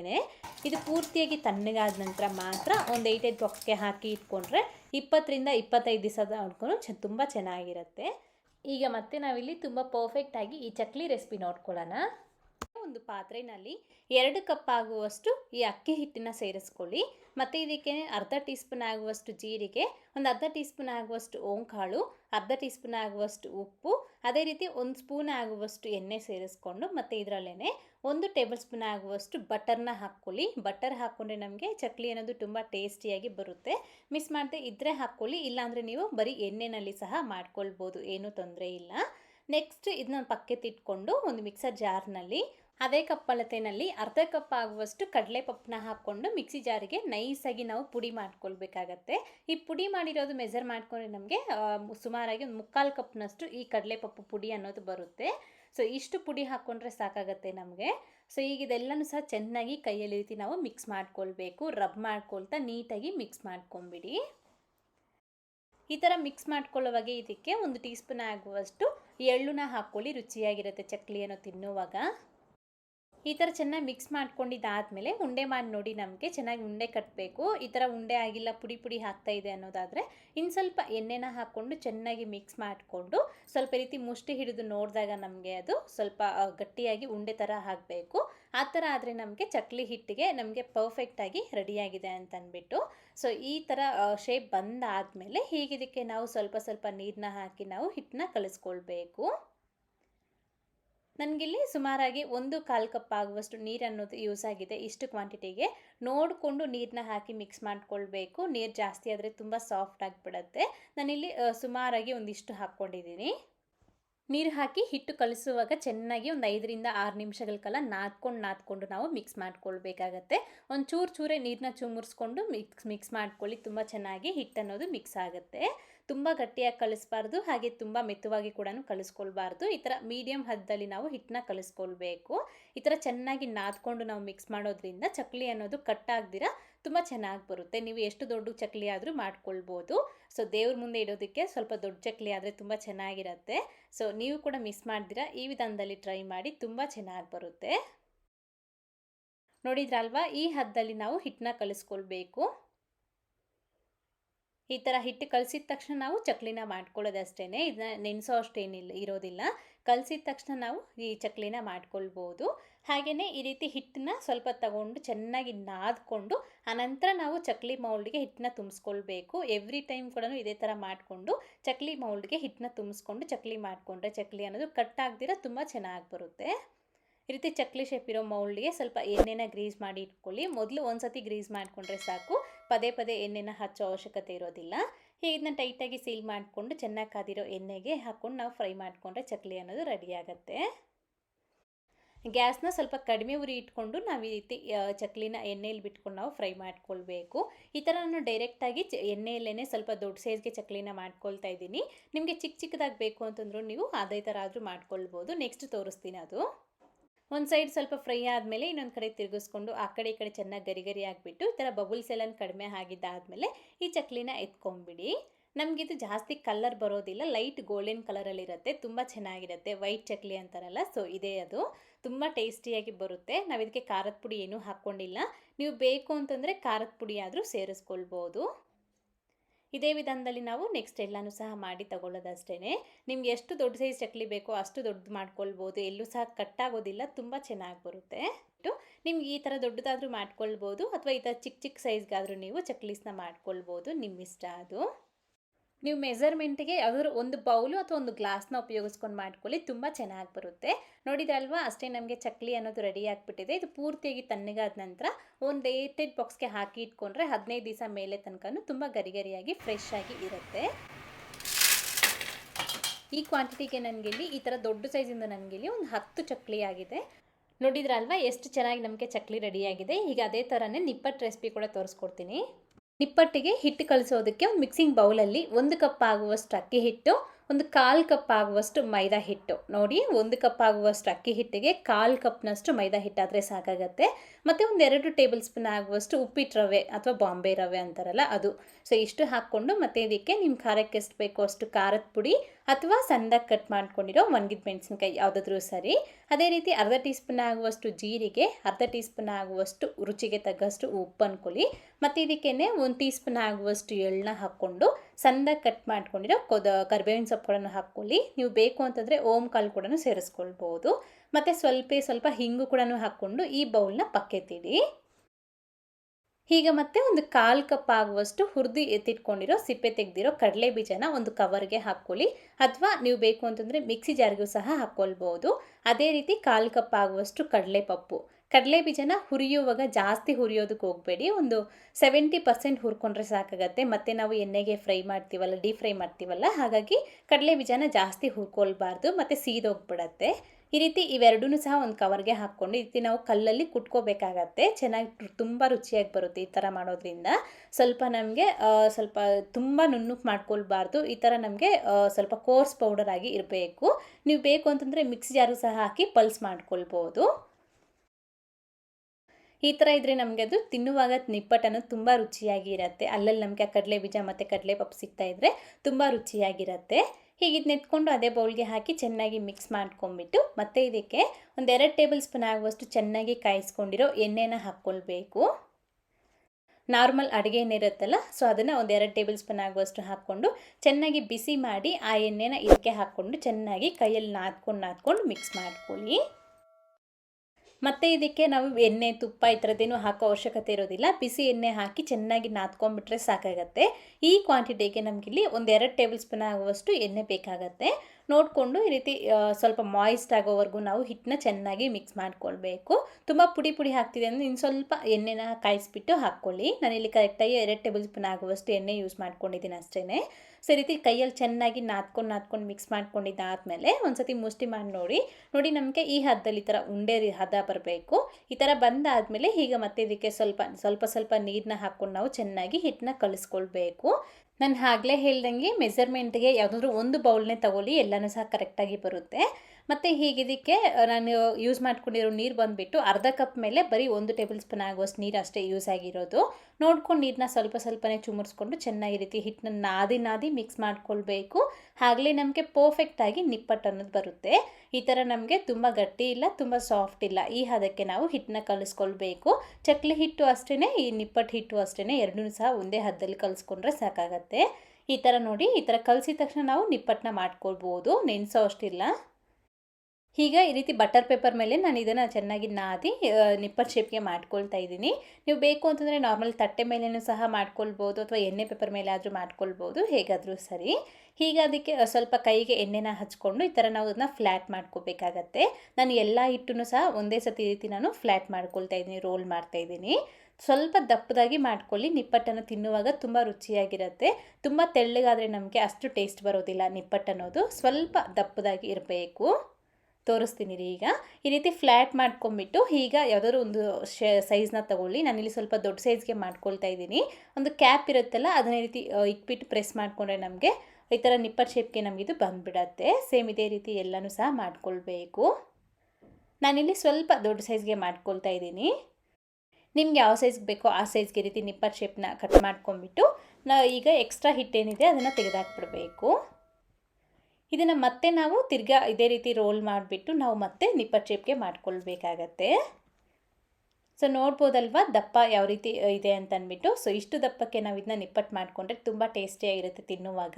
ಇದು ಪೂರ್ತಿಯಾಗಿ ತಣ್ಣಗಾದ ನಂತರ ಮಾತ್ರ ಒಂದು ಏಟ್ ಏಟ್ ಬಾಕ್ಸ್ಗೆ ಹಾಕಿ ಇಟ್ಕೊಂಡ್ರೆ ಇಪ್ಪತ್ತರಿಂದ ಇಪ್ಪತ್ತೈದು ದಿವಸದವರೆಗೂ ಚ, ತುಂಬ ಚೆನ್ನಾಗಿರುತ್ತೆ. ಈಗ ಮತ್ತೆ ನಾವಿಲ್ಲಿ ತುಂಬ ಪರ್ಫೆಕ್ಟಾಗಿ ಈ ಚಕ್ಲಿ ರೆಸಿಪಿ ನೋಡ್ಕೊಳ್ಳೋಣ. ಒಂದು ಪಾತ್ರೆಯಲ್ಲಿ ಎರಡು ಕಪ್ ಆಗುವಷ್ಟು ಈ ಅಕ್ಕಿ ಹಿಟ್ಟನ್ನ ಸೇರಿಸ್ಕೊಳ್ಳಿ. ಮತ್ತು ಇದಕ್ಕೆ ಅರ್ಧ ಟೀ ಸ್ಪೂನ್ ಆಗುವಷ್ಟು ಜೀರಿಗೆ, ಒಂದು ಅರ್ಧ ಟೀ ಸ್ಪೂನ್ ಆಗುವಷ್ಟು ಓಂಕಾಳು, ಅರ್ಧ ಟೀ ಸ್ಪೂನ್ ಆಗುವಷ್ಟು ಉಪ್ಪು, ಅದೇ ರೀತಿ ಒಂದು ಸ್ಪೂನ್ ಆಗುವಷ್ಟು ಎಣ್ಣೆ ಸೇರಿಸ್ಕೊಂಡು ಮತ್ತು ಇದರಲ್ಲೇ ಒಂದು ಟೇಬಲ್ ಸ್ಪೂನ್ ಆಗುವಷ್ಟು ಬಟರ್ನ ಹಾಕ್ಕೊಳ್ಳಿ. ಬಟರ್ ಹಾಕ್ಕೊಂಡ್ರೆ ನಮಗೆ ಚಕ್ಲಿ ಅನ್ನೋದು ತುಂಬ ಟೇಸ್ಟಿಯಾಗಿ ಬರುತ್ತೆ. ಮಿಸ್ ಮಾಡದೆ ಇದ್ದರೆ ಹಾಕ್ಕೊಳ್ಳಿ, ಇಲ್ಲಾಂದರೆ ನೀವು ಬರೀ ಎಣ್ಣೆನಲ್ಲಿ ಸಹ ಮಾಡ್ಕೊಳ್ಬೋದು, ಏನೂ ತೊಂದರೆ ಇಲ್ಲ. ನೆಕ್ಸ್ಟ್ ಇದನ್ನ ಪಕ್ಕಕ್ಕೆ ತಿಟ್ಕೊಂಡು ಒಂದು ಮಿಕ್ಸರ್ ಜಾರ್ನಲ್ಲಿ ಅದೇ ಕಪ್ ಅಳತೆನಲ್ಲಿ ಅರ್ಧ ಕಪ್ ಆಗುವಷ್ಟು ಕಡಲೆಪಪ್ಪನ್ನ ಹಾಕ್ಕೊಂಡು ಮಿಕ್ಸಿ ಜಾರಿಗೆ ನೈಸಾಗಿ ನಾವು ಪುಡಿ ಮಾಡ್ಕೊಳ್ಬೇಕಾಗತ್ತೆ. ಈ ಪುಡಿ ಮಾಡಿರೋದು ಮೆಜರ್ ಮಾಡ್ಕೊಂಡ್ರೆ ನಮಗೆ ಸುಮಾರಾಗಿ ಒಂದು ಮುಕ್ಕಾಲು ಕಪ್ನಷ್ಟು ಈ ಕಡಲೆಪಪ್ಪು ಪುಡಿ ಅನ್ನೋದು ಬರುತ್ತೆ. ಸೊ ಇಷ್ಟು ಪುಡಿ ಹಾಕ್ಕೊಂಡ್ರೆ ಸಾಕಾಗತ್ತೆ ನಮಗೆ. ಸೊ ಈಗ ಇದೆಲ್ಲನೂ ಸಹ ಚೆನ್ನಾಗಿ ಕೈಯಲ್ಲಿ ರೀತಿ ನಾವು ಮಿಕ್ಸ್ ಮಾಡ್ಕೊಳ್ಬೇಕು ರಬ್ ಮಾಡ್ಕೊಳ್ತಾ ನೀಟಾಗಿ ಮಿಕ್ಸ್ ಮಾಡ್ಕೊಂಬಿಡಿ. ಈ ಥರ ಮಿಕ್ಸ್ ಮಾಡ್ಕೊಳ್ಳುವಾಗ ಇದಕ್ಕೆ ಒಂದು ಟೀ ಸ್ಪೂನ್ ಆಗುವಷ್ಟು ಎಳ್ಳುನ ಹಾಕ್ಕೊಳ್ಳಿ, ರುಚಿಯಾಗಿರುತ್ತೆ ಚಕ್ಲಿಯನ್ನು ತಿನ್ನುವಾಗ. ಈ ಥರ ಚೆನ್ನಾಗಿ ಮಿಕ್ಸ್ ಮಾಡ್ಕೊಂಡಿದ್ದಾದಮೇಲೆ ಉಂಡೆ ಮಾಡಿ ನೋಡಿ ನಮಗೆ ಚೆನ್ನಾಗಿ ಉಂಡೆ ಕಟ್ಟಬೇಕು. ಈ ಥರ ಉಂಡೆ ಆಗಿಲ್ಲ, ಪುಡಿ ಪುಡಿ ಹಾಕ್ತಾ ಇದೆ ಅನ್ನೋದಾದರೆ ಇನ್ನು ಸ್ವಲ್ಪ ಎಣ್ಣೆನ ಹಾಕ್ಕೊಂಡು ಚೆನ್ನಾಗಿ ಮಿಕ್ಸ್ ಮಾಡಿಕೊಂಡು ಸ್ವಲ್ಪ ರೀತಿ ಮುಷ್ಟಿ ಹಿಡಿದು ನೋಡಿದಾಗ ನಮಗೆ ಅದು ಸ್ವಲ್ಪ ಗಟ್ಟಿಯಾಗಿ ಉಂಡೆ ಥರ ಹಾಕಬೇಕು ಆ ಥರ ಆದರೆ ನಮಗೆ ಚಕ್ಲಿ ಹಿಟ್ಟಿಗೆ ನಮಗೆ ಪರ್ಫೆಕ್ಟಾಗಿ ರೆಡಿಯಾಗಿದೆ ಅಂತಂದ್ಬಿಟ್ಟು. ಸೊ ಈ ಥರ ಶೇಪ್ ಬಂದಾದಮೇಲೆ ಹೀಗಿದಕ್ಕೆ ನಾವು ಸ್ವಲ್ಪ ಸ್ವಲ್ಪ ನೀರನ್ನ ಹಾಕಿ ನಾವು ಹಿಟ್ಟನ್ನ ಕಲಿಸ್ಕೊಳ್ಬೇಕು. ನನಗಿಲ್ಲಿ ಸುಮಾರಾಗಿ ಒಂದು ಕಾಲು ಕಪ್ ಆಗುವಷ್ಟು ನೀರು ಅನ್ನೋದು ಯೂಸ್ ಆಗಿದೆ. ಇಷ್ಟು ಕ್ವಾಂಟಿಟಿಗೆ ನೋಡಿಕೊಂಡು ನೀರನ್ನ ಹಾಕಿ ಮಿಕ್ಸ್ ಮಾಡ್ಕೊಳ್ಬೇಕು. ನೀರು ಜಾಸ್ತಿ ಆದರೆ ತುಂಬ ಸಾಫ್ಟ್ ಆಗಿಬಿಡತ್ತೆ. ನಾನಿಲ್ಲಿ ಸುಮಾರಾಗಿ ಒಂದಿಷ್ಟು ಹಾಕ್ಕೊಂಡಿದ್ದೀನಿ. ನೀರು ಹಾಕಿ ಹಿಟ್ಟು ಕಲಿಸುವಾಗ ಚೆನ್ನಾಗಿ ಒಂದು ಐದರಿಂದ ಆರು ನಿಮಿಷಗಳ ಕಾಲ ನಾದ್ಕೊಂಡು ನಾದ್ಕೊಂಡು ನಾವು ಮಿಕ್ಸ್ ಮಾಡ್ಕೊಳ್ಬೇಕಾಗತ್ತೆ. ಒಂದು ಚೂರು ಚೂರೇ ನೀರನ್ನ ಚುಮುರಿಸ್ಕೊಂಡು ಮಿಕ್ಸ್ ಮಿಕ್ಸ್ ಮಾಡ್ಕೊಳ್ಳಿ. ತುಂಬ ಚೆನ್ನಾಗಿ ಹಿಟ್ಟು ಅನ್ನೋದು ಮಿಕ್ಸ್ ಆಗುತ್ತೆ. ತುಂಬ ಗಟ್ಟಿಯಾಗಿ ಕಲಿಸ್ಬಾರ್ದು, ಹಾಗೆ ತುಂಬ ಮೆತ್ತುವಾಗಿ ಕೂಡ ಕಲಿಸ್ಕೊಳ್ಬಾರ್ದು. ಈ ಥರ ಮೀಡಿಯಮ್ ಹದ್ದದಲ್ಲಿ ನಾವು ಹಿಟ್ಟನ್ನ ಕಲಿಸ್ಕೊಳ್ಬೇಕು. ಈ ಥರ ಚೆನ್ನಾಗಿ ನಾದ್ಕೊಂಡು ನಾವು ಮಿಕ್ಸ್ ಮಾಡೋದ್ರಿಂದ ಚಕ್ಲಿ ಅನ್ನೋದು ಕಟ್ಟಾಗ್ದಿರ ತುಂಬ ಚೆನ್ನಾಗಿ ಬರುತ್ತೆ. ನೀವು ಎಷ್ಟು ದೊಡ್ಡ ಚಕ್ಲಿ ಆದರೂ ಮಾಡ್ಕೊಳ್ಬೋದು. ಸೊ ದೇವ್ರ ಮುಂದೆ ಇಡೋದಕ್ಕೆ ಸ್ವಲ್ಪ ದೊಡ್ಡ ಚಕ್ಲಿ ಆದರೆ ತುಂಬ ಚೆನ್ನಾಗಿರುತ್ತೆ. ಸೊ ನೀವು ಕೂಡ ಮಿಸ್ ಮಾಡ್ದಿರಾ, ಈ ವಿಧಾನದಲ್ಲಿ ಟ್ರೈ ಮಾಡಿ ತುಂಬ ಚೆನ್ನಾಗಿ ಬರುತ್ತೆ. ನೋಡಿದ್ರಲ್ವಾ, ಈ ಹದ್ದಲ್ಲಿ ನಾವು ಹಿಟ್ಟನ್ನ ಕಲಿಸ್ಕೊಳ್ಬೇಕು. ಈ ಥರ ಹಿಟ್ಟು ಕಲಸಿದ ತಕ್ಷಣ ನಾವು ಚಕ್ಲಿನ ಮಾಡ್ಕೊಳ್ಳೋದಷ್ಟೇ ಇದನ್ನ ನೆನೆಸೋ ಅಷ್ಟೇನಿಲ್ಲ, ಇರೋದಿಲ್ಲ. ಕಲಸಿದ ತಕ್ಷಣ ನಾವು ಈ ಚಕ್ಲಿನ ಮಾಡ್ಕೊಳ್ಬೋದು. ಹಾಗೆಯೇ ಈ ರೀತಿ ಹಿಟ್ಟನ್ನ ಸ್ವಲ್ಪ ತಗೊಂಡು ಚೆನ್ನಾಗಿ ನಾದ್ಕೊಂಡು ಆನಂತರ ನಾವು ಚಕ್ಲಿ ಮೌಲ್ಡ್ಗೆ ಹಿಟ್ಟನ್ನ ತುಂಬಿಸ್ಕೊಳ್ಬೇಕು. ಎವ್ರಿ ಟೈಮ್ ಕೂಡ ಇದೇ ಥರ ಮಾಡಿಕೊಂಡು ಚಕ್ಲಿ ಮೌಲ್ಡ್ಗೆ ಹಿಟ್ಟನ್ನ ತುಂಬಿಸ್ಕೊಂಡು ಚಕ್ಲಿ ಮಾಡಿಕೊಂಡ್ರೆ ಚಕ್ಲಿ ಅನ್ನೋದು ಕಟ್ ಕಟ್ಟಾಗ್ದಿರ ತುಂಬ ಚೆನ್ನಾಗಿ ಬರುತ್ತೆ. ಈ ರೀತಿ ಚಕ್ಲಿ ಶೇಪ್ ಇರೋ ಮೌಲ್ಡ್ಗೆ ಸ್ವಲ್ಪ ಎಣ್ಣೆನ ಗ್ರೀಸ್ ಮಾಡಿ ಇಟ್ಕೊಳ್ಳಿ. ಮೊದಲು ಒಂದು ಸತಿ ಗ್ರೀಸ್ ಮಾಡಿಕೊಂಡ್ರೆ ಸಾಕು. ಪದೇ ಪದೇ ಎಣ್ಣೆನ ಹಚ್ಚೋ ಅವಶ್ಯಕತೆ ಇರೋದಿಲ್ಲ. ಹೀಗೆ ಇದನ್ನ ಟೈಟಾಗಿ ಸೀಲ್ ಮಾಡಿಕೊಂಡು ಚೆನ್ನಾಗಿ ಕಾದಿರೋ ಎಣ್ಣೆಗೆ ಹಾಕ್ಕೊಂಡು ನಾವು ಫ್ರೈ ಮಾಡಿಕೊಂಡ್ರೆ ಚಕ್ಲಿ ಅನ್ನೋದು ರೆಡಿ ಆಗುತ್ತೆ. ಗ್ಯಾಸ್ನ ಸ್ವಲ್ಪ ಕಡಿಮೆ ಉರಿ ಇಟ್ಕೊಂಡು ನಾವು ಈ ರೀತಿ ಚಕ್ಲಿನ ಎಣ್ಣೆಯಲ್ಲಿ ಬಿಟ್ಕೊಂಡು ನಾವು ಫ್ರೈ ಮಾಡ್ಕೊಳ್ಬೇಕು. ಈ ಥರ ನಾನು ಡೈರೆಕ್ಟಾಗಿ ಚ ಎಣ್ಣೆಯಲ್ಲೇ ಸ್ವಲ್ಪ ದೊಡ್ಡ ಸೈಜ್ಗೆ ಚಕ್ಲಿನ ಮಾಡ್ಕೊಳ್ತಾ ಇದ್ದೀನಿ. ನಿಮಗೆ ಚಿಕ್ಕ ಚಿಕ್ಕದಾಗಿ ಬೇಕು ಅಂತಂದ್ರೂ ನೀವು ಅದೇ ಥರ ಆದರೂ ಮಾಡ್ಕೊಳ್ಬೋದು. ನೆಕ್ಸ್ಟ್ ತೋರಿಸ್ತೀನಿ ಅದು. ಒಂದು ಸೈಡ್ ಸ್ವಲ್ಪ ಫ್ರೈ ಆದಮೇಲೆ ಇನ್ನೊಂದು ಕಡೆ ತಿರುಗಿಸ್ಕೊಂಡು ಆ ಕಡೆ ಈ ಕಡೆ ಚೆನ್ನಾಗಿ ಗರಿ ಗರಿ ಆಗಿಬಿಟ್ಟು ಈ ಥರ ಬಬುಲ್ಸ್ ಎಲ್ಲ ಕಡಿಮೆ ಆಗಿದ್ದಾದಮೇಲೆ ಈ ಚಕ್ಲಿನ ಎತ್ಕೊಂಬಿಡಿ ನಮಗಿದು ಜಾಸ್ತಿ ಕಲರ್ ಬರೋದಿಲ್ಲ ಲೈಟ್ ಗೋಲ್ಡನ್ ಕಲರಲ್ಲಿರುತ್ತೆ ತುಂಬ ಚೆನ್ನಾಗಿರುತ್ತೆ ವೈಟ್ ಚಕ್ಲಿ ಅಂತಾರಲ್ಲ ಸೊ ಇದೇ ಅದು. ತುಂಬ ಟೇಸ್ಟಿಯಾಗಿ ಬರುತ್ತೆ. ನಾವು ಇದಕ್ಕೆ ಖಾರದ ಪುಡಿ ಏನೂ ಹಾಕ್ಕೊಂಡಿಲ್ಲ. ನೀವು ಬೇಕು ಅಂತಂದರೆ ಖಾರದ ಪುಡಿ ಆದರೂ ಸೇರಿಸ್ಕೊಳ್ಬೋದು. ಇದೇ ವಿಧಾನದಲ್ಲಿ ನಾವು ನೆಕ್ಸ್ಟ್ ಎಲ್ಲನೂ ಸಹ ಮಾಡಿ ತಗೊಳ್ಳೋದಷ್ಟೇ ನಿಮ್ಗೆ ಎಷ್ಟು ದೊಡ್ಡ ಸೈಜ್ ಚಕ್ಲಿ ಬೇಕೋ ಅಷ್ಟು ದೊಡ್ಡದು ಮಾಡ್ಕೊಳ್ಬೋದು. ಎಲ್ಲೂ ಸಹ ಕಟ್ಟಾಗೋದಿಲ್ಲ ತುಂಬ ಚೆನ್ನಾಗಿ ಬರುತ್ತೆ. ನಿಮ್ಗೆ ಈ ಥರ ದೊಡ್ಡದಾದರೂ ಮಾಡ್ಕೊಳ್ಬೋದು, ಅಥವಾ ಈ ಥರ ಚಿಕ್ಕ ಚಿಕ್ಕ ಸೈಜ್ಗಾದರೂ ನೀವು ಚಕ್ಲೀಸ್ನ ಮಾಡ್ಕೊಳ್ಬೋದು ನಿಮ್ಮ ಇಷ್ಟ ಅದು. ನೀವು ಮೆಸರ್ಮೆಂಟ್ಗೆ ಯಾವ್ದಾದ್ರು ಒಂದು ಬೌಲು ಅಥವಾ ಒಂದು ಗ್ಲಾಸ್ನ ಉಪಯೋಗಿಸ್ಕೊಂಡು ಮಾಡ್ಕೊಳ್ಳಿ, ತುಂಬ ಚೆನ್ನಾಗಿ ಬರುತ್ತೆ. ನೋಡಿದ್ರಲ್ವಾ? ಅಷ್ಟೇ ನಮಗೆ ಚಕ್ಲಿ ಅನ್ನೋದು ರೆಡಿ ಆಗಿಬಿಟ್ಟಿದೆ. ಇದು ಪೂರ್ತಿಯಾಗಿ ತಣ್ಣಗಾದ ನಂತರ ಒಂದು ಏಟೆಡ್ ಬಾಕ್ಸ್ಗೆ ಹಾಕಿ ಇಟ್ಕೊಂಡ್ರೆ ಹದಿನೈದು ದಿವಸ ಮೇಲೆ ತನಕನೂ ತುಂಬ ಗರಿಗರಿಯಾಗಿ ಫ್ರೆಶ್ ಆಗಿ ಇರುತ್ತೆ. ಈ ಕ್ವಾಂಟಿಟಿಗೆ ನನಗಿಲ್ಲಿ ಈ ಥರ ದೊಡ್ಡ ಸೈಜಿಂದ ಇಲ್ಲಿ ಒಂದು ಹತ್ತು ಚಕ್ಲಿ ಆಗಿದೆ. ನೋಡಿದ್ರಲ್ವಾ? ಎಷ್ಟು ಚೆನ್ನಾಗಿ ನಮಗೆ ಚಕ್ಲಿ ರೆಡಿಯಾಗಿದೆ ಈಗ ಅದೇ ಥರನೇ ನಿಪ್ಪಟ್ಟು ರೆಸಿಪಿ ಕೂಡ ತೋರಿಸ್ಕೊಡ್ತೀನಿ. ನಿಪ್ಪಟ್ಟಿಗೆ ಹಿಟ್ಟು ಕಲಿಸೋದಕ್ಕೆ ಒಂದು ಮಿಕ್ಸಿಂಗ್ ಬೌಲಲ್ಲಿ ಒಂದು ಕಪ್ ಆಗುವಷ್ಟು ಅಕ್ಕಿ ಹಿಟ್ಟು, ಒಂದು ಕಾಲು ಕಪ್ ಆಗುವಷ್ಟು ಮೈದಾ ಹಿಟ್ಟು. ನೋಡಿ, ಒಂದು ಕಪ್ ಆಗುವಷ್ಟು ಅಕ್ಕಿ ಹಿಟ್ಟಿಗೆ ಕಾಲು ಕಪ್ನಷ್ಟು ಮೈದಾ ಹಿಟ್ಟಾದರೆ ಸಾಕಾಗತ್ತೆ. ಮತ್ತು ಒಂದು ಎರಡು ಟೇಬಲ್ ಸ್ಪೂನ್ ಆಗುವಷ್ಟು ಉಪ್ಪಿಟ್ಟು ರವೆ ಅಥವಾ ಬಾಂಬೆ ರವೆ ಅಂತಾರಲ್ಲ ಅದು. ಸೊ, ಇಷ್ಟು ಹಾಕ್ಕೊಂಡು ಮತ್ತೆ ಇದಕ್ಕೆ ನಿಮ್ಮ ಖಾರಕ್ಕೆ ಎಷ್ಟು ಬೇಕೋ ಅಷ್ಟು ಖಾರದ ಪುಡಿ ಅಥವಾ ಸಣ್ಣದಾಗಿ ಕಟ್ ಮಾಡ್ಕೊಂಡಿರೋ ಒಣಗಿದ ಮೆಣಸಿನ್ಕಾಯಿ ಯಾವುದಾದ್ರೂ ಸರಿ, ಅದೇ ರೀತಿ ಅರ್ಧ ಟೀ ಸ್ಪೂನ್ ಆಗುವಷ್ಟು ಜೀರಿಗೆ, ಅರ್ಧ ಟೀ ಸ್ಪೂನ್ ಆಗುವಷ್ಟು ರುಚಿಗೆ ತಗ್ಗಷ್ಟು ಉಪ್ಪು ಅನ್ಕೊಳ್ಳಿ. ಮತ್ತು ಇದಕ್ಕೇನೆ ಒಂದು ಟೀ ಸ್ಪೂನ್ ಆಗುವಷ್ಟು ಎಳ್ಳನ್ನ ಹಾಕ್ಕೊಂಡು ಸಣ್ಣದಾಗಿ ಕಟ್ ಮಾಡ್ಕೊಂಡಿರೋ ಕೊದ, ಕರ್ಬೇವಿನ ಸೊಪ್ಪುಗಳನ್ನು ಹಾಕ್ಕೊಳ್ಳಿ. ನೀವು ಬೇಕು ಅಂತಂದರೆ ಓಮ್ ಕಾಲು ಕೂಡ ಸೇರಿಸ್ಕೊಳ್ಬೋದು. ಮತ್ತು ಸ್ವಲ್ಪ ಸ್ವಲ್ಪ ಹಿಂಗು ಕೂಡ ಹಾಕ್ಕೊಂಡು ಈ ಬೌಲ್ನ ಪಕ್ಕೆತ್ತಿಡಿ. ಈಗ ಮತ್ತೆ ಒಂದು ಕಾಲು ಕಪ್ ಆಗುವಷ್ಟು ಹುರಿದು ಎತ್ತಿಟ್ಕೊಂಡಿರೋ, ಸಿಪ್ಪೆ ತೆಗೆದಿರೋ ಕಡಲೆ ಬೀಜನ ಒಂದು ಕವರ್ಗೆ ಹಾಕ್ಕೊಳ್ಳಿ. ಅಥವಾ ನೀವು ಬೇಕು ಅಂತಂದರೆ ಮಿಕ್ಸಿ ಜಾರ್ಗೂ ಸಹ ಹಾಕ್ಕೊಳ್ಬೋದು ಅದೇ ರೀತಿ ಕಾಲು ಕಪ್ ಆಗುವಷ್ಟು ಕಡಲೆ ಪಪ್ಪು ಕಡಲೆ ಬೀಜನ ಹುರಿಯುವಾಗ ಜಾಸ್ತಿ ಹುರಿಯೋದಕ್ಕೆ ಹೋಗಬೇಡಿ. ಒಂದು ಸೆವೆಂಟಿ ಪರ್ಸೆಂಟ್ ಹುರ್ಕೊಂಡ್ರೆ ಸಾಕಾಗತ್ತೆ. ಮತ್ತು ನಾವು ಎಣ್ಣೆಗೆ ಫ್ರೈ ಮಾಡ್ತೀವಲ್ಲ, ಡೀಪ್ ಫ್ರೈ ಮಾಡ್ತೀವಲ್ಲ, ಹಾಗಾಗಿ ಕಡಲೆ ಬೀಜನ ಜಾಸ್ತಿ ಹುರ್ಕೊಳ್ಬಾರ್ದು. ಮತ್ತು ಸೀದೋಗ್ಬಿಡತ್ತೆ. ಈ ರೀತಿ ಇವೆರಡೂ ಸಹ ಒಂದು ಕವರ್ಗೆ ಹಾಕ್ಕೊಂಡು ಈ ರೀತಿ ನಾವು ಕಲ್ಲಲ್ಲಿ ಕುಟ್ಕೋಬೇಕಾಗತ್ತೆ. ಚೆನ್ನಾಗಿ ತುಂಬ ರುಚಿಯಾಗಿ ಬರುತ್ತೆ ಈ ಥರ ಮಾಡೋದ್ರಿಂದ. ಸ್ವಲ್ಪ ನಮಗೆ ಸ್ವಲ್ಪ ತುಂಬ ನುಣ್ಣುಕ್ ಮಾಡ್ಕೊಳ್ಬಾರ್ದು. ಈ ಥರ ನಮಗೆ ಸ್ವಲ್ಪ ಕೋರ್ಸ್ ಪೌಡರ್ ಆಗಿ ಇರಬೇಕು. ನೀವು ಬೇಕು ಅಂತಂದರೆ ಮಿಕ್ಸಿ ಜಾರು ಸಹ ಹಾಕಿ ಪಲ್ಸ್ ಮಾಡ್ಕೊಳ್ಬೋದು. ಈ ಥರ ಇದ್ದರೆ ನಮಗೆ ಅದು ತಿನ್ನುವಾಗ ನಿಪ್ಪಟ್ಟನ್ನು ತುಂಬ ರುಚಿಯಾಗಿ ಇರುತ್ತೆ ಅಲ್ಲಲ್ಲಿ ನಮಗೆ ಆ ಕಡಲೆ ಬೀಜ ಮತ್ತು ಕಡಲೆ ಪಪ್ಪು ಸಿಗ್ತಾ ಇದ್ದರೆ ತುಂಬ ರುಚಿಯಾಗಿರುತ್ತೆ. ಹೀಗೆ ನೆತ್ಕೊಂಡು ಅದೇ ಬೌಲ್ಗೆ ಹಾಕಿ ಚೆನ್ನಾಗಿ ಮಿಕ್ಸ್ ಮಾಡ್ಕೊಂಬಿಟ್ಟು ಮತ್ತೆ ಇದಕ್ಕೆ ಒಂದೆರಡು ಟೇಬಲ್ ಸ್ಪೂನ್ ಆಗುವಷ್ಟು ಚೆನ್ನಾಗಿ ಕಾಯಿಸ್ಕೊಂಡಿರೋ ಎಣ್ಣೆನ ಹಾಕ್ಕೊಳ್ಬೇಕು. ನಾರ್ಮಲ್ ಅಡುಗೆ ಇರುತ್ತಲ್ಲ, ಸೊ ಅದನ್ನು ಒಂದೆರಡು ಟೇಬಲ್ ಸ್ಪೂನ್ ಆಗುವಷ್ಟು ಹಾಕ್ಕೊಂಡು ಚೆನ್ನಾಗಿ ಬಿಸಿ ಮಾಡಿ ಆ ಎಣ್ಣೆನ ಇದಕ್ಕೆ ಹಾಕ್ಕೊಂಡು ಚೆನ್ನಾಗಿ ಕೈಯಲ್ಲಿ ನಾದ್ಕೊಂಡು ನಾದ್ಕೊಂಡು ಮಿಕ್ಸ್ ಮಾಡ್ಕೊಳ್ಳಿ. ಮತ್ತು ಇದಕ್ಕೆ ನಾವು ಎಣ್ಣೆ, ತುಪ್ಪ ಈ ಥರದ್ದೇನು ಹಾಕೋ ಅವಶ್ಯಕತೆ ಇರೋದಿಲ್ಲ. ಬಿಸಿ ಎಣ್ಣೆ ಹಾಕಿ ಚೆನ್ನಾಗಿ ನಾದ್ಕೊಂಡ್ಬಿಟ್ರೆ ಸಾಕಾಗತ್ತೆ. ಈ ಕ್ವಾಂಟಿಟಿಗೆ ನಮಗಿಲ್ಲಿ ಒಂದು ಎರಡು ಟೇಬಲ್ ಸ್ಪೂನ್ ಆಗುವಷ್ಟು ಎಣ್ಣೆ ಬೇಕಾಗತ್ತೆ. ನೋಡಿಕೊಂಡು ಈ ರೀತಿ ಸ್ವಲ್ಪ ಮಾಯಿಸ್ಟ್ ಆಗೋವರೆಗೂ ನಾವು ಹಿಟ್ಟನ್ನ ಚೆನ್ನಾಗಿ ಮಿಕ್ಸ್ ಮಾಡ್ಕೊಳ್ಬೇಕು. ತುಂಬ ಪುಡಿ ಪುಡಿ ಹಾಕ್ತಿದೆ ಅಂದರೆ ಇನ್ನು ಸ್ವಲ್ಪ ಎಣ್ಣೆನ ಕಾಯಿಸ್ಬಿಟ್ಟು ಹಾಕ್ಕೊಳ್ಳಿ. ನಾನಿಲ್ಲಿ ಕರೆಕ್ಟಾಗಿ ಎರಡು ಟೇಬಲ್ ಸ್ಪೂನ್ ಆಗುವಷ್ಟು ಎಣ್ಣೆ ಯೂಸ್ ಮಾಡ್ಕೊಂಡಿದ್ದೀನಿ ಅಷ್ಟೇ ಸೊ ರೀತಿ ಕೈಯಲ್ಲಿ ಚೆನ್ನಾಗಿ ನಾದ್ಕೊಂಡು ನಾದ್ಕೊಂಡು ಮಿಕ್ಸ್ ಮಾಡ್ಕೊಂಡಿದ್ದಾದಮೇಲೆ ಒಂದು ಸತಿ ಮುಷ್ಟಿ ಮಾಡಿ ನೋಡಿ. ನೋಡಿ ನಮಗೆ ಈ ಹದ್ದಲ್ಲಿ ಈ ಥರ ಉಂಡೆ ಹದ ಬರಬೇಕು. ಈ ಥರ ಬಂದಾದಮೇಲೆ ಈಗ ಮತ್ತೆ ಇದಕ್ಕೆ ಸ್ವಲ್ಪ ಸ್ವಲ್ಪ ಸ್ವಲ್ಪ ನೀರನ್ನ ಹಾಕ್ಕೊಂಡು ನಾವು ಚೆನ್ನಾಗಿ ಹಿಟ್ಟನ್ನ ಕಲಿಸ್ಕೊಳ್ಬೇಕು. ನಾನು ಆಗಲೇ ಹೇಳ್ದಂಗೆ ಮೆಸರ್ಮೆಂಟ್ಗೆ ಯಾವುದಾದ್ರೂ ಒಂದು ಬೌಲ್ನೇ ತಗೊಳ್ಳಿ, ಎಲ್ಲನೂ ಸಹ ಕರೆಕ್ಟಾಗಿ ಬರುತ್ತೆ. ಮತ್ತು ಹೀಗಿದಕ್ಕೆ ನಾನು ಯೂಸ್ ಮಾಡ್ಕೊಂಡಿರೋ ನೀರು ಬಂದುಬಿಟ್ಟು ಅರ್ಧ ಕಪ್ ಮೇಲೆ ಬರೀ ಒಂದು ಟೇಬಲ್ ಸ್ಪೂನ್ ಆಗುವಷ್ಟು ನೀರು ಅಷ್ಟೇ ಯೂಸ್ ಆಗಿರೋದು. ನೋಡ್ಕೊಂಡು ನೀರನ್ನ ಸ್ವಲ್ಪ ಸ್ವಲ್ಪನೇ ಚುಮರ್ಸ್ಕೊಂಡು ಚೆನ್ನಾಗಿ ರೀತಿ ಹಿಟ್ಟನ್ನ ನಾದಿ ನಾದಿ ಮಿಕ್ಸ್ ಮಾಡ್ಕೊಳ್ಬೇಕು. ಆಗಲೇ ನಮಗೆ ಪರ್ಫೆಕ್ಟಾಗಿ ನಿಪ್ಪಟ್ಟು ಅನ್ನೋದು ಬರುತ್ತೆ. ಈ ಥರ ನಮಗೆ ತುಂಬ ಗಟ್ಟಿ ಇಲ್ಲ, ತುಂಬ ಸಾಫ್ಟ್ ಇಲ್ಲ. ಈ ಹದಕ್ಕೆ ನಾವು ಹಿಟ್ಟನ್ನ ಕಲಿಸ್ಕೊಳ್ಬೇಕು. ಚಕ್ಲಿ ಹಿಟ್ಟು ಅಷ್ಟೇ ಈ ನಿಪ್ಪಟ್ಟು ಹಿಟ್ಟು ಅಷ್ಟೇ ಎರಡೂ ಸಹ ಒಂದೇ ಹದ್ದಲ್ಲಿ ಕಲಿಸ್ಕೊಂಡ್ರೆ ಸಾಕಾಗತ್ತೆ. ಈ ಥರ ನೋಡಿ, ಈ ಥರ ಕಲಸಿದ ತಕ್ಷಣ ನಾವು ನಿಪ್ಪಟ್ಟನ್ನ ಮಾಡ್ಕೊಳ್ಬೋದು. ನೆನೆಸೋ ಅಷ್ಟಿಲ್ಲ. ಈಗ ಈ ರೀತಿ ಬಟರ್ ಪೇಪರ್ ಮೇಲೆ ನಾನು ಇದನ್ನು ಚೆನ್ನಾಗಿ ನಾದಿ ನಿಪ್ಪರ್ ಶೇಪ್ಗೆ ಮಾಡ್ಕೊಳ್ತಾ ಇದ್ದೀನಿ. ನೀವು ಬೇಕು ಅಂತಂದರೆ ನಾರ್ಮಲ್ ತಟ್ಟೆ ಮೇಲೇನೂ ಸಹ ಮಾಡ್ಕೊಳ್ಬೋದು ಅಥವಾ ಎಣ್ಣೆ ಪೇಪರ್ ಮೇಲೆ ಆದರೂ ಮಾಡ್ಕೊಳ್ಬೋದು, ಹೇಗಾದರೂ ಸರಿ. ಈಗ ಅದಕ್ಕೆ ಸ್ವಲ್ಪ ಕೈಗೆ ಎಣ್ಣೆನ ಹಚ್ಕೊಂಡು ಈ ಥರ ನಾವು ಅದನ್ನ ಫ್ಲ್ಯಾಟ್ ಮಾಡ್ಕೋಬೇಕಾಗತ್ತೆ. ನಾನು ಎಲ್ಲ ಹಿಟ್ಟನ್ನು ಸಹ ಒಂದೇ ಸತಿ ರೀತಿ ನಾನು ಫ್ಲ್ಯಾಟ್ ಮಾಡ್ಕೊಳ್ತಾ ಇದ್ದೀನಿ ರೋಲ್ ಮಾಡ್ತಾ ಇದ್ದೀನಿ. ಸ್ವಲ್ಪ ದಪ್ಪದಾಗಿ ಮಾಡ್ಕೊಳ್ಳಿ, ನಿಪ್ಪಟ್ಟನ್ನು ತಿನ್ನುವಾಗ ತುಂಬ ರುಚಿಯಾಗಿರುತ್ತೆ. ತುಂಬ ತೆಳ್ಳಗಾದರೆ ನಮಗೆ ಅಷ್ಟು ಟೇಸ್ಟ್ ಬರೋದಿಲ್ಲ ನಿಪ್ಪಟ್ಟು ಅನ್ನೋದು ಸ್ವಲ್ಪ ದಪ್ಪದಾಗಿ ಇರಬೇಕು. ತೋರಿಸ್ತೀನಿ ರೀ ಈಗ. ಈ ರೀತಿ ಫ್ಲ್ಯಾಟ್ ಮಾಡ್ಕೊಂಬಿಟ್ಟು ಈಗ ಯಾವುದಾದ್ರು ಒಂದು ಶೇ ಸೈಜ್ನ ತಗೊಳ್ಳಿ. ನಾನಿಲ್ಲಿ ಸ್ವಲ್ಪ ದೊಡ್ಡ ಸೈಜ್ಗೆ ಮಾಡ್ಕೊಳ್ತಾ ಇದ್ದೀನಿ. ಒಂದು ಕ್ಯಾಪ್ ಇರುತ್ತಲ್ಲ, ಅದನ್ನ ರೀತಿ ಇಕ್ಬಿಟ್ಟು ಪ್ರೆಸ್ ಮಾಡಿಕೊಂಡ್ರೆ ನಮಗೆ ಈ ಥರ ನಿಪ್ಪರ್ ಶೇಪ್ಗೆ ನಮಗಿದು ಬಂದುಬಿಡತ್ತೆ. ಸೇಮ್ ಇದೇ ರೀತಿ ಎಲ್ಲನೂ ಸಹ ಮಾಡ್ಕೊಳ್ಬೇಕು. ನಾನಿಲ್ಲಿ ಸ್ವಲ್ಪ ದೊಡ್ಡ ಸೈಜ್ಗೆ ಮಾಡ್ಕೊಳ್ತಾ ಇದ್ದೀನಿ. ನಿಮ್ಗೆ ಯಾವ ಸೈಜ್ಗೆ ಬೇಕೋ ಆ ಸೈಜ್ಗೆ ರೀತಿ ನಿಪ್ಪರ್ ಶೇಪ್ನ ಕಟ್ ಮಾಡ್ಕೊಂಬಿಟ್ಟು, ನಾ ಈಗ ಎಕ್ಸ್ಟ್ರಾ ಹಿಟ್ಟೇನಿದೆ ಅದನ್ನು ತೆಗೆದಾಕ್ಬಿಡ್ಬೇಕು. ಇದನ್ನು ಮತ್ತೆ ನಾವು ತಿರ್ಗಾ ಇದೇ ರೀತಿ ರೋಲ್ ಮಾಡಿಬಿಟ್ಟು ನಾವು ಮತ್ತೆ ನಿಪ್ಪಟ್ಟು ಶೇಪ್ಗೆ ಮಾಡ್ಕೊಳ್ಬೇಕಾಗತ್ತೆ. ಸೊ ನೋಡ್ಬೋದಲ್ವಾ ದಪ್ಪ ಯಾವ ರೀತಿ ಇದೆ ಅಂತ ಅಂದ್ಬಿಟ್ಟು ಸೊ ಇಷ್ಟು ದಪ್ಪಕ್ಕೆ ನಾವು ಇದನ್ನ ನಿಪ್ಪಟ್ಟು ಮಾಡಿಕೊಂಡ್ರೆ ತುಂಬ ಟೇಸ್ಟಿಯಾಗಿರುತ್ತೆ ತಿನ್ನುವಾಗ.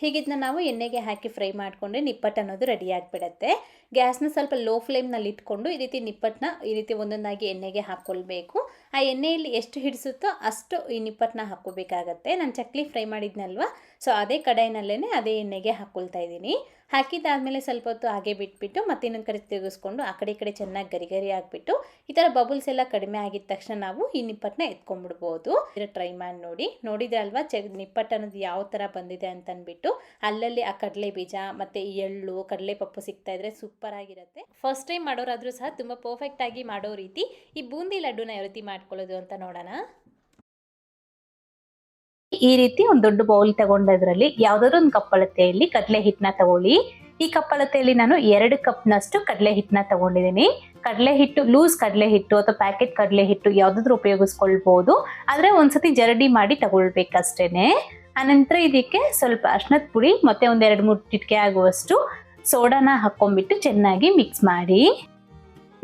ಹೀಗಿದ್ನ ನಾವು ಎಣ್ಣೆಗೆ ಹಾಕಿ ಫ್ರೈ ಮಾಡಿಕೊಂಡ್ರೆ ನಿಪ್ಪಟ್ಟು ಅನ್ನೋದು ರೆಡಿ ಆಗಿಬಿಡತ್ತೆ. ಗ್ಯಾಸ್ನ ಸ್ವಲ್ಪ ಲೋ ಫ್ಲೇಮ್ನಲ್ಲಿ ಇಟ್ಕೊಂಡು ಈ ರೀತಿ ನಿಪ್ಪಟ್ಟನ್ನ ಈ ರೀತಿ ಒಂದೊಂದಾಗಿ ಎಣ್ಣೆಗೆ ಹಾಕ್ಕೊಳ್ಬೇಕು ಆ ಎಣ್ಣೆಯಲ್ಲಿ ಎಷ್ಟು ಹಿಡಿಸುತ್ತೋ ಅಷ್ಟು ಈ ನಿಪ್ಪಟ್ಟನ್ನ ಹಾಕ್ಕೋಬೇಕಾಗತ್ತೆ. ನಾನು ಚಕ್ಲಿ ಫ್ರೈ ಮಾಡಿದ್ನಲ್ವ? ಸೊ ಅದೇ ಕಡಾಯಿನಲ್ಲೇ ಅದೇ ಎಣ್ಣೆಗೆ ಹಾಕ್ಕೊಳ್ತಾ ಇದ್ದೀನಿ. ಹಾಕಿದ್ದಾದಮೇಲೆ ಸ್ವಲ್ಪ ಹೊತ್ತು ಹಾಗೆ ಬಿಟ್ಬಿಟ್ಟು ಮತ್ತೆ ಇನ್ನೊಂದು ಕಡೆ ತಿರುಗಿಸ್ಕೊಂಡು ಆ ಕಡೆ ಈ ಕಡೆ ಚೆನ್ನಾಗಿ ಗರಿ ಗರಿ ಆಗಿಬಿಟ್ಟು ಈ ಥರ ಬಬಲ್ಸ್ ಎಲ್ಲ ಕಡಿಮೆ ಆಗಿದ ತಕ್ಷಣ ನಾವು ಈ ನಿಪ್ಪಟ್ಟನ್ನ ಎತ್ಕೊಂಡ್ಬಿಡ್ಬೋದು. ಟ್ರೈ ಮಾಡಿ ನೋಡಿ. ನೋಡಿದ್ರೆ ಅಲ್ವಾ? ಚೆ ನಿಪ್ಪಟ್ಟು ಅನ್ನೋದು ಯಾವ ಥರ ಬಂದಿದೆ ಅಂತ ಅಂದ್ಬಿಟ್ಟು ಅಲ್ಲಲ್ಲಿ ಆ ಕಡಲೆ ಬೀಜ, ಮತ್ತು ಎಳ್ಳು ಕಡಲೆ ಪಪ್ಪು ಸಿಗ್ತಾ ಇದ್ರೆ ಸೂಪರ್ ಆಗಿರುತ್ತೆ. ಫಸ್ಟ್ ಟೈಮ್ ಮಾಡೋರಾದರೂ ಸಹ ತುಂಬ ಪರ್ಫೆಕ್ಟಾಗಿ ಮಾಡೋ ರೀತಿ ಈ ಬೂಂದಿ ಲಡ್ಡುನ ಯಾವ ರೀತಿ ಮಾಡ್ಕೊಳ್ಳೋದು ಅಂತ ನೋಡೋಣ. ಈ ರೀತಿ ಒಂದು ದೊಡ್ಡ ಬೌಲ್ ತಗೊಂಡದ್ರಲ್ಲಿ ಯಾವ್ದಾದ್ರು ಒಂದು ಕಪ್ಪಳತೆಯಲ್ಲಿ ಕಡಲೆ ಹಿಟ್ಟನ್ನ ತಗೊಳ್ಳಿ. ಈ ಕಪ್ಪಳತೆಯಲ್ಲಿ ನಾನು ಎರಡು ಕಪ್ನಷ್ಟು ಕಡಲೆ ಹಿಟ್ಟನ್ನ ತಗೊಂಡಿದ್ದೀನಿ. ಕಡಲೆ ಹಿಟ್ಟು ಲೂಸ್ ಕಡಲೆ ಹಿಟ್ಟು ಅಥವಾ ಪ್ಯಾಕೆಟ್ ಕಡಲೆ ಹಿಟ್ಟು ಯಾವ್ದಾದ್ರು ಉಪಯೋಗಿಸ್ಕೊಳ್ಬಹುದು ಆದ್ರೆ ಒಂದ್ಸತಿ ಜರಡಿ ಮಾಡಿ ತಗೊಳ್ಬೇಕಷ್ಟೇನೆ. ಆನಂತರ ಇದಕ್ಕೆ ಸ್ವಲ್ಪ ಅರ್ಶನದ ಪುಡಿ ಮತ್ತೆ ಒಂದ್ ಎರಡು ಮೂರು ಟಿಟ್ಕೆ ಆಗುವಷ್ಟು ಸೋಡಾನ ಹಾಕೊಂಡ್ಬಿಟ್ಟು ಚೆನ್ನಾಗಿ ಮಿಕ್ಸ್ ಮಾಡಿ.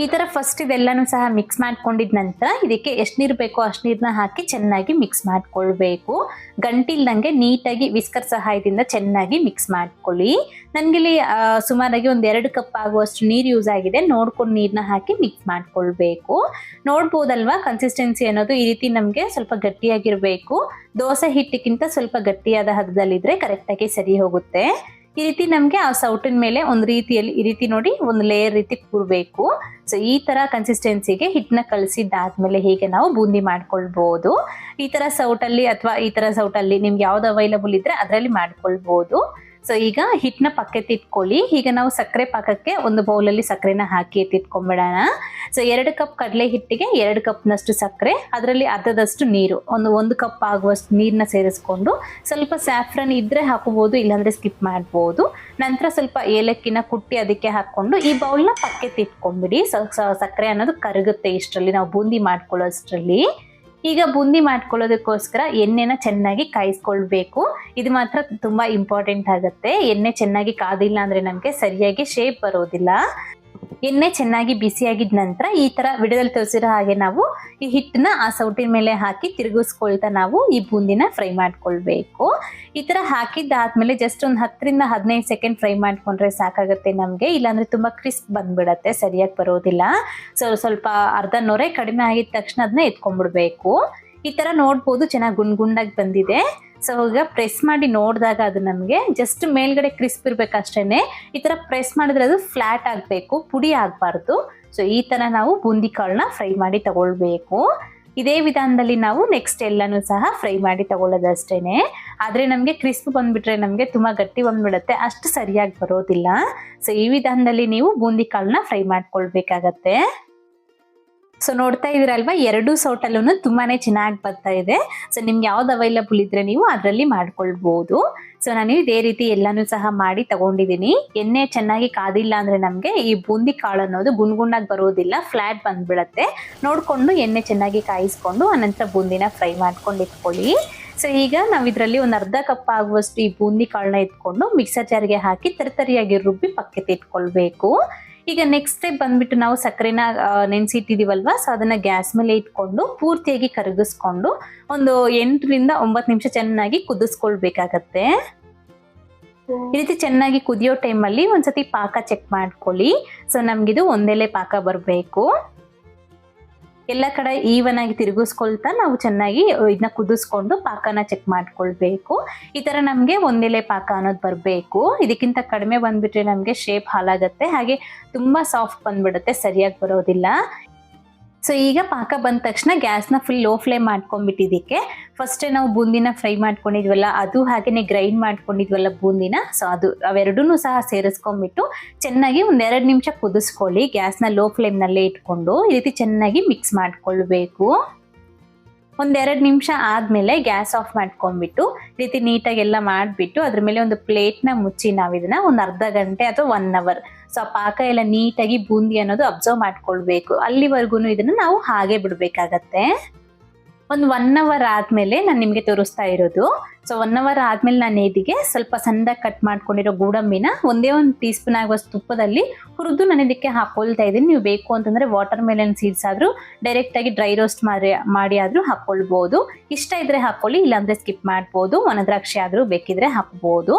ಈ ತರ ಫಸ್ಟ್ ಇದೆಲ್ಲಾನು ಸಹ ಮಿಕ್ಸ್ ಮಾಡ್ಕೊಂಡಿದ ನಂತರ ಇದಕ್ಕೆ ಎಷ್ಟು ನೀರು ಬೇಕೋ ಅಷ್ಟು ನೀರನ್ನ ಹಾಕಿ ಚೆನ್ನಾಗಿ ಮಿಕ್ಸ್ ಮಾಡ್ಕೊಳ್ಬೇಕು. ಗಂಟಿಲ್ದಂಗೆ ನೀಟಾಗಿ ವಿಸ್ಕರ್ ಸಹಾಯದಿಂದ ಚೆನ್ನಾಗಿ ಮಿಕ್ಸ್ ಮಾಡ್ಕೊಳ್ಳಿ. ನನಗಿಲ್ಲಿ ಸುಮಾರಾಗಿ ಒಂದು ಎರಡು ಕಪ್ ಆಗುವಷ್ಟು ನೀರು ಯೂಸ್ ಆಗಿದೆ. ನೋಡ್ಕೊಂಡು ನೀರನ್ನ ಹಾಕಿ ಮಿಕ್ಸ್ ಮಾಡ್ಕೊಳ್ಬೇಕು. ನೋಡ್ಬೋದಲ್ವಾ? ಕನ್ಸಿಸ್ಟೆನ್ಸಿ ಅನ್ನೋದು ಈ ರೀತಿ ನಮಗೆ ಸ್ವಲ್ಪ ಗಟ್ಟಿಯಾಗಿರಬೇಕು. ದೋಸೆ ಹಿಟ್ಟಿಗಿಂತ ಸ್ವಲ್ಪ ಗಟ್ಟಿಯಾದ ಹದದಲ್ಲಿದ್ರೆ ಕರೆಕ್ಟಾಗಿ ಸರಿ ಹೋಗುತ್ತೆ. ಈ ರೀತಿ ನಮಗೆ ಆ ಸೌಟಿನ ಮೇಲೆ ಒಂದು ರೀತಿಯಲ್ಲಿ ಈ ರೀತಿ ನೋಡಿ ಒಂದು ಲೇಯರ್ ರೀತಿ ಕೂರ್ಬೇಕು. ಸೊ ಈ ತರ ಕನ್ಸಿಸ್ಟೆನ್ಸಿಗೆ ಹಿಟ್ಟನ್ನ ಕಲಸಿದ್ದಾದ್ಮೇಲೆ ಹೀಗೆ ನಾವು ಬೂಂದಿ ಮಾಡ್ಕೊಳ್ಬಹುದು ಈ ತರ ಸೌಟಲ್ಲಿ ಅಥವಾ ಈ ತರ ಸೌಟಲ್ಲಿ ನಿಮ್ಗೆ ಯಾವ್ದು ಅವೈಲಬಲ್ ಇದ್ರೆ ಅದರಲ್ಲಿ ಮಾಡ್ಕೊಳ್ಬಹುದು ಸೊ ಈಗ ಹಿಟ್ಟನ್ನ ಪಕ್ಕಕ್ಕೆ ತಿಟ್ಕೊಳ್ಳಿ ಈಗ ನಾವು ಸಕ್ಕರೆ ಪಾಕಕ್ಕೆ ಒಂದು ಬೌಲಲ್ಲಿ ಸಕ್ಕರೆನ ಹಾಕಿ ಎತ್ತಿಟ್ಕೊಂಡ್ಬಿಡೋಣ ಸೊ ಎರಡು ಕಪ್ ಕಡಲೆ ಹಿಟ್ಟಿಗೆ ಎರಡು ಕಪ್ನಷ್ಟು ಸಕ್ಕರೆ, ಅದರಲ್ಲಿ ಅರ್ಧದಷ್ಟು ನೀರು. ಒಂದು ಒಂದು ಕಪ್ ಆಗುವಷ್ಟು ನೀರನ್ನ ಸೇರಿಸ್ಕೊಂಡು ಸ್ವಲ್ಪ ಸ್ಯಾಫ್ರನ್ ಇದ್ರೆ ಹಾಕೋಬಹುದು ಇಲ್ಲಾಂದ್ರೆ ಸ್ಕಿಪ್ ಮಾಡ್ಬೋದು. ನಂತರ ಸ್ವಲ್ಪ ಏಲಕ್ಕಿನ ಕುಟ್ಟಿ ಅದಕ್ಕೆ ಹಾಕೊಂಡು ಈ ಬೌಲ್ನ ಪಕ್ಕಕ್ಕೆ ತಿಟ್ಕೊಂಡ್ಬಿಡಿ ಸಕ್ಕರೆ ಅನ್ನೋದು ಕರಗುತ್ತೆ ಇಷ್ಟರಲ್ಲಿ. ನಾವು ಬೂಂದಿ ಮಾಡ್ಕೊಳ್ಳೋಷ್ಟರಲ್ಲಿ. ಈಗ ಬುಂದಿ ಮಾಡ್ಕೊಳ್ಳೋದಕ್ಕೋಸ್ಕರ ಎಣ್ಣೆನ ಚೆನ್ನಾಗಿ ಕಾಯಿಸ್ಕೊಳ್ಬೇಕು. ಇದು ಮಾತ್ರ ತುಂಬಾ ಇಂಪಾರ್ಟೆಂಟ್ ಆಗುತ್ತೆ. ಎಣ್ಣೆ ಚೆನ್ನಾಗಿ ಕಾದಿಲ್ಲ ಅಂದ್ರೆ ನಮಗೆ ಸರಿಯಾಗಿ ಶೇಪ್ ಬರೋದಿಲ್ಲ. ಎಣ್ಣೆ ಚೆನ್ನಾಗಿ ಬಿಸಿಯಾಗಿದ ನಂತರ ಈ ತರ ವಿಡಿಯೋದಲ್ಲಿ ತೋರಿಸಿರೋ ಹಾಗೆ ನಾವು ಈ ಹಿಟ್ಟನ್ನ ಆ ಸೌಟಿನ ಮೇಲೆ ಹಾಕಿ ತಿರುಗಿಸ್ಕೊಳ್ತಾ ನಾವು ಈ ಬೂಂದಿನ ಫ್ರೈ ಮಾಡ್ಕೊಳ್ಬೇಕು. ಈ ತರ ಹಾಕಿದ್ದಾದ್ಮೇಲೆ ಜಸ್ಟ್ ಒಂದು ಹತ್ತರಿಂದ ಹದಿನೈದು ಸೆಕೆಂಡ್ ಫ್ರೈ ಮಾಡ್ಕೊಂಡ್ರೆ ಸಾಕಾಗುತ್ತೆ ನಮಗೆ. ಇಲ್ಲಾಂದ್ರೆ ತುಂಬಾ ಕ್ರಿಸ್ಪ್ ಬಂದ್ಬಿಡತ್ತೆ, ಸರಿಯಾಗಿ ಬರೋದಿಲ್ಲ. ಸೊ ಸ್ವಲ್ಪ ಅರ್ಧ ನೊರೆ ಕಡಿಮೆ ಆಗಿದ ತಕ್ಷಣ ಅದನ್ನ ಎತ್ಕೊಂಡ್ಬಿಡ್ಬೇಕು. ಈ ತರ ನೋಡ್ಬೋದು, ಚೆನ್ನಾಗಿ ಗುಂಡ್ ಗುಂಡಾಗಿ ಬಂದಿದೆ. ಸೊ ಈಗ ಪ್ರೆಸ್ ಮಾಡಿ ನೋಡಿದಾಗ ಅದು ನಮಗೆ ಜಸ್ಟ್ ಮೇಲ್ಗಡೆ ಕ್ರಿಸ್ಪ್ ಇರಬೇಕಷ್ಟೇ ಈ ಥರ ಪ್ರೆಸ್ ಮಾಡಿದ್ರೆ ಅದು ಫ್ಲ್ಯಾಟ್ ಆಗಬೇಕು, ಪುಡಿ ಆಗಬಾರ್ದು. ಸೊ ಈ ಥರ ನಾವು ಬೂಂದಿ ಕಾಳನ್ನ ಫ್ರೈ ಮಾಡಿ ತಗೊಳ್ಬೇಕು. ಇದೇ ವಿಧಾನದಲ್ಲಿ ನಾವು ನೆಕ್ಸ್ಟ್ ಎಲ್ಲನೂ ಸಹ ಫ್ರೈ ಮಾಡಿ ತಗೊಳ್ಳೋದಷ್ಟೇ ಆದರೆ ನಮಗೆ ಕ್ರಿಸ್ಪ್ ಬಂದುಬಿಟ್ರೆ ನಮಗೆ ತುಂಬ ಗಟ್ಟಿ ಬಂದ್ಬಿಡುತ್ತೆ. ಅಷ್ಟು ಸರಿಯಾಗಿ ಬರೋದಿಲ್ಲ. ಸೊ ಈ ವಿಧಾನದಲ್ಲಿ ನೀವು ಬೂಂದಿ ಕಾಳನ್ನ ಫ್ರೈ ಮಾಡ್ಕೊಳ್ಬೇಕಾಗತ್ತೆ. ಸೊ ನೋಡ್ತಾ ಇದೀರಲ್ವಾ? ಎರಡು ಸೌಟಲ್ಲೂ ತುಂಬಾನೇ ಚೆನ್ನಾಗಿ ಬರ್ತಾ ಇದೆ. ಸೊ ನಿಮ್ಗೆ ಯಾವ್ದು ಅವೈಲಬಲ್ ಇದ್ರೆ ನೀವು ಅದರಲ್ಲಿ ಮಾಡ್ಕೊಳ್ಬಹುದು ಸೊ ನಾನು ಇದೇ ರೀತಿ ಎಲ್ಲಾನು ಸಹ ಮಾಡಿ ತಗೊಂಡಿದ್ದೀನಿ. ಎಣ್ಣೆ ಚೆನ್ನಾಗಿ ಕಾದಿಲ್ಲ ಅಂದ್ರೆ ನಮಗೆ ಈ ಬೂಂದಿ ಕಾಳು ಅನ್ನೋದು ಗುಂಡ್ಗುಂಡಾಗಿ ಬರೋದಿಲ್ಲ. ಫ್ಲಾಟ್ ಬಂದ್ಬಿಡತ್ತೆ. ನೋಡ್ಕೊಂಡು ಎಣ್ಣೆ ಚೆನ್ನಾಗಿ ಕಾಯಿಸ್ಕೊಂಡು ಅನಂತರ ಬೂಂದಿನ ಫ್ರೈ ಮಾಡ್ಕೊಂಡು ಇಟ್ಕೊಳ್ಳಿ. ಸೊ ಈಗ ನಾವು ಇದರಲ್ಲಿ ಒಂದು ಅರ್ಧ ಕಪ್ ಆಗುವಷ್ಟು ಈ ಬೂಂದಿ ಕಾಳನ್ನ ಎತ್ಕೊಂಡು ಮಿಕ್ಸರ್ ಜಾರ್ಗೆ ಹಾಕಿ ತರಿತರಿಯಾಗಿ ರುಬ್ಬಿ ಪಕ್ಕಕ್ಕೆ ಇಟ್ಕೊಳ್ಬೇಕು. ಈಗ ನೆಕ್ಸ್ಟ್ ಸ್ಟೆಪ್ ಬಂದ್ಬಿಟ್ಟು ನಾವು ಸಕ್ಕರೆನ ನೆನೆಸಿಟ್ಟಿದೀವಲ್ವಾ? ಸೊ ಅದನ್ನ ಗ್ಯಾಸ್ ಮೇಲೆ ಇಟ್ಕೊಂಡು ಪೂರ್ತಿಯಾಗಿ ಕರಗಿಸ್ಕೊಂಡು ಒಂದು ಎಂಟರಿಂದ ಒಂಬತ್ತು ನಿಮಿಷ ಚೆನ್ನಾಗಿ ಕುದಿಸ್ಕೊಳ್ಬೇಕಾಗತ್ತೆ. ಈ ರೀತಿ ಚೆನ್ನಾಗಿ ಕುದಿಯೋ ಟೈಮಲ್ಲಿ ಒಂದ್ಸತಿ ಪಾಕ ಚೆಕ್ ಮಾಡ್ಕೊಳ್ಳಿ. ಸೊ ನಮ್ಗಿದು ಒಂದೆಲೆ ಪಾಕ ಬರಬೇಕು. ಎಲ್ಲ ಕಡೆ ಈವನ್ ಆಗಿ ತಿರುಗಿಸ್ಕೊಳ್ತಾ ನಾವು ಚೆನ್ನಾಗಿ ಇದನ್ನ ಕುದಿಸ್ಕೊಂಡು ಪಾಕನ ಚೆಕ್ ಮಾಡ್ಕೊಳ್ಬೇಕು. ಈ ತರ ನಮಗೆ ಒಂದೆಲೆ ಪಾಕ ಅನ್ನೋದು ಬರಬೇಕು. ಇದಕ್ಕಿಂತ ಕಡಿಮೆ ಬಂದ್ಬಿಟ್ರೆ ನಮಗೆ ಶೇಪ್ ಹಾಳಾಗತ್ತೆ. ಹಾಗೆ ತುಂಬಾ ಸಾಫ್ಟ್ ಬಂದ್ಬಿಡುತ್ತೆ, ಸರಿಯಾಗಿ ಬರೋದಿಲ್ಲ. ಸೊ ಈಗ ಪಾಕ ಬಂದ ತಕ್ಷಣ ಗ್ಯಾಸ್ನ ಫುಲ್ ಲೋ ಫ್ಲೇಮ್ ಮಾಡ್ಕೊಂಡ್ಬಿಟ್ಟಿದ್ದಕ್ಕೆ. ಫಸ್ಟೇ ನಾವು ಬೂಂದಿನ ಫ್ರೈ ಮಾಡ್ಕೊಂಡಿದ್ವಲ್ಲ, ಅದು ಹಾಗೆಯೇ ಗ್ರೈಂಡ್ ಮಾಡ್ಕೊಂಡಿದ್ವಲ್ಲ ಬೂಂದಿನ. ಸೊ ಅದು ಅವೆರಡೂ ಸಹ ಸೇರಿಸ್ಕೊಂಡ್ಬಿಟ್ಟು ಚೆನ್ನಾಗಿ ಒಂದೆರಡು ನಿಮಿಷ ಕುದಿಸ್ಕೊಳ್ಳಿ. ಗ್ಯಾಸ್ನ ಲೋ ಫ್ಲೇಮ್ನಲ್ಲೇ ಇಟ್ಕೊಂಡು ಈ ರೀತಿ ಚೆನ್ನಾಗಿ ಮಿಕ್ಸ್ ಮಾಡ್ಕೊಳ್ಬೇಕು. ಒಂದೆರಡು ನಿಮಿಷ ಆದಮೇಲೆ ಗ್ಯಾಸ್ ಆಫ್ ಮಾಡ್ಕೊಂಡ್ಬಿಟ್ಟು ರೀತಿ ನೀಟಾಗಿ ಎಲ್ಲ ಮಾಡಿಬಿಟ್ಟು ಅದ್ರ ಮೇಲೆ ಒಂದು ಪ್ಲೇಟ್ನ ಮುಚ್ಚಿ ನಾವು ಇದನ್ನ ಒಂದು ಅರ್ಧ ಗಂಟೆ ಅಥವಾ ಒನ್ ಅವರ್ ಸೊ ಆ ಪಾಕ ಎಲ್ಲ ನೀಟಾಗಿ ಬೂಂದಿ ಅನ್ನೋದು ಅಬ್ಸರ್ವ್ ಮಾಡ್ಕೊಳ್ಬೇಕು. ಅಲ್ಲಿವರೆಗೂ ಇದನ್ನ ನಾವು ಹಾಗೆ ಬಿಡಬೇಕಾಗತ್ತೆ. ಒಂದು ಒನ್ ಅವರ್ ಆದಮೇಲೆ ನಾನು ನಿಮಗೆ ತೋರಿಸ್ತಾ ಇರೋದು. ಸೊ ಒನ್ ಅವರ್ ಆದಮೇಲೆ ನಾನು ಇದಿಗೆ ಸ್ವಲ್ಪ ಸಣ್ಣದಾಗಿ ಕಟ್ ಮಾಡ್ಕೊಂಡಿರೋ ಗೋಡಂಬಿನ ಒಂದೇ ಒಂದು ಟೀ ಸ್ಪೂನ್ ಆಗುವಷ್ಟು ತುಪ್ಪದಲ್ಲಿ ಹುರಿದು ನಾನು ಇದಕ್ಕೆ ಹಾಕೊಳ್ತಾ ಇದ್ದೀನಿ. ನೀವು ಬೇಕು ಅಂತಂದರೆ ವಾಟರ್ ಮೆಲನ್ ಸೀಡ್ಸ್ ಆದರೂ ಡೈರೆಕ್ಟಾಗಿ ಡ್ರೈ ರೋಸ್ಟ್ ಮಾಡಿ ಮಾಡಿ ಆದರೂ ಹಾಕ್ಕೊಳ್ಬೋದು ಇಷ್ಟ ಇದ್ರೆ ಹಾಕ್ಕೊಳ್ಳಿ ಇಲ್ಲಾಂದರೆ ಸ್ಕಿಪ್ ಮಾಡ್ಬೋದು. ಒಣ ದ್ರಾಕ್ಷಿ ಆದರೂ ಬೇಕಿದ್ರೆ ಹಾಕ್ಬೋದು.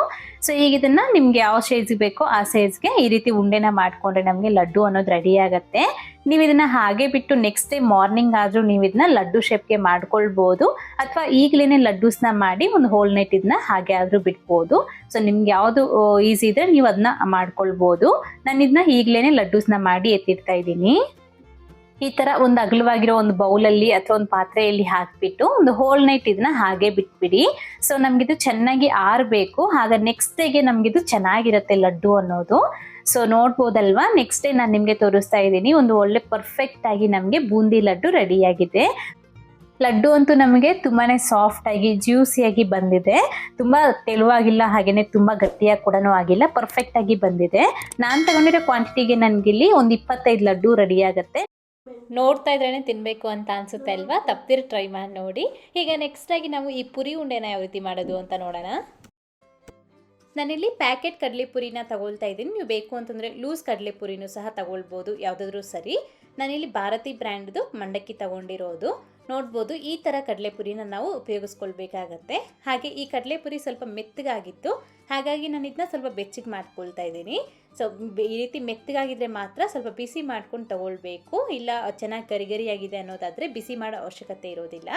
ಸೊ ಈಗ ಇದನ್ನು ನಿಮ್ಗೆ ಯಾವ ಸೈಜ್ಗೆ ಬೇಕೋ ಆ ಸೈಜ್ಗೆ ಈ ರೀತಿ ಉಂಡೆನ ಮಾಡಿಕೊಂಡ್ರೆ ನಮಗೆ ಲಡ್ಡು ಅನ್ನೋದು ರೆಡಿ ಆಗುತ್ತೆ. ನೀವು ಇದನ್ನ ಹಾಗೆ ಬಿಟ್ಟು ನೆಕ್ಸ್ಟ್ ಡೇ ಮಾರ್ನಿಂಗ್ ಆದ್ರೂ ನೀವು ಇದನ್ನ ಲಡ್ಡು ಶೇಪ್ಗೆ ಮಾಡ್ಕೊಳ್ಬಹುದು ಅಥವಾ ಈಗಲೇ ಲಡ್ಡೂಸ್ನ ಮಾಡಿ ಒಂದು ಹೋಲ್ ನೈಟ್ ಇದನ್ನ ಹಾಗೆ ಆದ್ರೂ ಬಿಡ್ಬೋದು. ಸೊ ನಿಮ್ಗೆ ಯಾವುದು ಈಸಿ ಇದ್ರೆ ನೀವು ಅದನ್ನ ಮಾಡ್ಕೊಳ್ಬಹುದು ನಾನು ಇದನ್ನ ಈಗಲೇ ಲಡ್ಡೂಸ್ನ ಮಾಡಿ ಎತ್ತಿಡ್ತಾ ಇದ್ದೀನಿ. ಈ ತರ ಒಂದು ಅಗಲವಾಗಿರೋ ಒಂದು ಬೌಲಲ್ಲಿ ಅಥವಾ ಒಂದು ಪಾತ್ರೆಯಲ್ಲಿ ಹಾಕ್ಬಿಟ್ಟು ಒಂದು ಹೋಲ್ ನೈಟ್ ಇದನ್ನ ಹಾಗೆ ಬಿಟ್ಬಿಡಿ. ಸೊ ನಮ್ಗಿದು ಚೆನ್ನಾಗಿ ಆರಬೇಕು. ಆಗ ನೆಕ್ಸ್ಟ್ ಡೇಗೆ ನಮ್ಗಿದು ಚೆನ್ನಾಗಿರುತ್ತೆ ಲಡ್ಡು ಅನ್ನೋದು. ಸೊ ನೋಡ್ಬೋದಲ್ವಾ? ನೆಕ್ಸ್ಟ್ ಡೇ ನಾನು ನಿಮಗೆ ತೋರಿಸ್ತಾ ಇದ್ದೀನಿ. ಒಂದು ಒಳ್ಳೆ ಪರ್ಫೆಕ್ಟ್ ಆಗಿ ನಮಗೆ ಬೂಂದಿ ಲಡ್ಡು ರೆಡಿಯಾಗಿದೆ. ಲಡ್ಡು ಅಂತೂ ನಮಗೆ ತುಂಬಾ ಸಾಫ್ಟ್ ಆಗಿ ಜ್ಯೂಸಿಯಾಗಿ ಬಂದಿದೆ. ತುಂಬಾ ತೆಳುವಾಗಿಲ್ಲ, ಹಾಗೇನೆ ತುಂಬಾ ಗಟ್ಟಿಯಾಗಿ ಕೂಡ ಆಗಿಲ್ಲ. ಪರ್ಫೆಕ್ಟ್ ಆಗಿ ಬಂದಿದೆ. ನಾನು ತಗೊಂಡಿರೋ ಕ್ವಾಂಟಿಟಿಗೆ ನನಗಿಲ್ಲಿ ಒಂದು ಇಪ್ಪತ್ತೈದು ಲಡ್ಡು ರೆಡಿ ಆಗುತ್ತೆ. ನೋಡ್ತಾ ಇದ್ರೇ ತಿನ್ನಬೇಕು ಅಂತ ಅನಿಸುತ್ತೆ ಅಲ್ವಾ? ತಪ್ಪದಿರ ಟ್ರೈ ಮಾಡಿ ನೋಡಿ. ಈಗ ನೆಕ್ಸ್ಟ್ ಆಗಿ ನಾವು ಈ ಪುರಿ ಉಂಡೆನ ಯಾವ ರೀತಿ ಮಾಡೋದು ಅಂತ ನೋಡೋಣ. ನಾನಿಲ್ಲಿ ಪ್ಯಾಕೆಟ್ ಕಡಲೆಪುರಿನ ತಗೊಳ್ತಾ ಇದ್ದೀನಿ. ನೀವು ಬೇಕು ಅಂತಂದರೆ ಲೂಸ್ ಕಡಲೆಪುರಿನೂ ಸಹ ತಗೊಳ್ಬೋದು. ಯಾವುದಾದ್ರೂ ಸರಿ. ನಾನಿಲ್ಲಿ ಭಾರತಿ ಬ್ರ್ಯಾಂಡ್ದು ಮಂಡಕ್ಕಿ ತಗೊಂಡಿರೋದು. ನೋಡ್ಬೋದು ಈ ಥರ ಕಡಲೆಪುರಿನ ನಾವು ಉಪಯೋಗಿಸ್ಕೊಳ್ಬೇಕಾಗತ್ತೆ. ಹಾಗೆ ಈ ಕಡಲೆಪುರಿ ಸ್ವಲ್ಪ ಮೆತ್ತಗಾಗಿತ್ತು. ಹಾಗಾಗಿ ನಾನು ಇದನ್ನ ಸ್ವಲ್ಪ ಬೆಚ್ಚಗೆ ಮಾಡ್ಕೊಳ್ತಾ ಇದ್ದೀನಿ. ಸೊ ಈ ರೀತಿ ಮೆತ್ತಗಾಗಿದ್ರೆ ಮಾತ್ರ ಸ್ವಲ್ಪ ಬಿಸಿ ಮಾಡ್ಕೊಂಡು ತಗೊಳ್ಬೇಕು. ಇಲ್ಲ ಚೆನ್ನಾಗಿ ಗರಿಗರಿಯಾಗಿದೆ ಅನ್ನೋದಾದರೆ ಬಿಸಿ ಮಾಡೋ ಅವಶ್ಯಕತೆ ಇರೋದಿಲ್ಲ.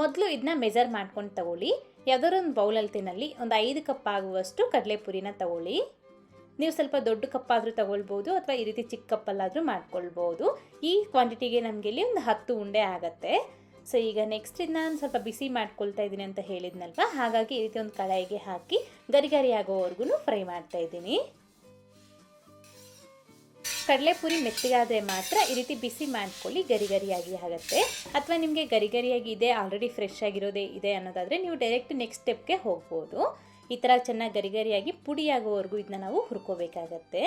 ಮೊದಲು ಇದನ್ನ ಮೆಜರ್ ಮಾಡ್ಕೊಂಡು ತಗೊಳ್ಳಿ. ಯಾವುದಾದ್ರು ಒಂದು ಬೌಲಲ್ತಿನಲ್ಲಿ ಒಂದು ಐದು ಕಪ್ ಆಗುವಷ್ಟು ಕಡಲೆಪುರಿನ ತಗೊಳ್ಳಿ. ನೀವು ಸ್ವಲ್ಪ ದೊಡ್ಡ ಕಪ್ಪಾದರೂ ತಗೊಳ್ಬೋದು ಅಥವಾ ಈ ರೀತಿ ಚಿಕ್ಕ ಕಪ್ಪಲ್ಲಾದರೂ ಮಾಡ್ಕೊಳ್ಬೋದು. ಈ ಕ್ವಾಂಟಿಟಿಗೆ ನಮಗೆ ಇಲ್ಲಿ ಒಂದು ಹತ್ತು ಉಂಡೆ ಆಗುತ್ತೆ. ಸೊ ಈಗ ನೆಕ್ಸ್ಟ್ ಇದನ್ನ ನಾನು ಸ್ವಲ್ಪ ಬಿಸಿ ಮಾಡ್ಕೊಳ್ತಾ ಇದ್ದೀನಿ ಅಂತ ಹೇಳಿದ್ನಲ್ವ? ಹಾಗಾಗಿ ಈ ರೀತಿ ಒಂದು ಕಡಾಯಿಗೆ ಹಾಕಿ ಗರಿ ಗರಿ ಆಗೋವರೆಗೂ ಫ್ರೈ ಮಾಡ್ತಾ ಇದ್ದೀನಿ. ಕಡಲೆಪುರಿ ಮೆತ್ತಗಾದರೆ ಮಾತ್ರ ಈ ರೀತಿ ಬಿಸಿ ಮಾಡ್ಕೊಳ್ಳಿ ಗರಿ ಗರಿಯಾಗಿ ಆಗುತ್ತೆ. ಅಥವಾ ನಿಮಗೆ ಗರಿ ಗರಿಯಾಗಿ ಇದೆ ಆಲ್ರೆಡಿ ಫ್ರೆಶ್ ಆಗಿರೋದೇ ಇದೆ ಅನ್ನೋದಾದರೆ ನೀವು ಡೈರೆಕ್ಟ್ ನೆಕ್ಸ್ಟ್ ಸ್ಟೆಪ್ಗೆ ಹೋಗ್ಬೋದು. ಈ ಥರ ಚೆನ್ನಾಗಿ ಗರಿ ಗರಿಯಾಗಿ ಪುಡಿಯಾಗೋವರೆಗೂ ಇದನ್ನ ನಾವು ಹುರ್ಕೋಬೇಕಾಗತ್ತೆ.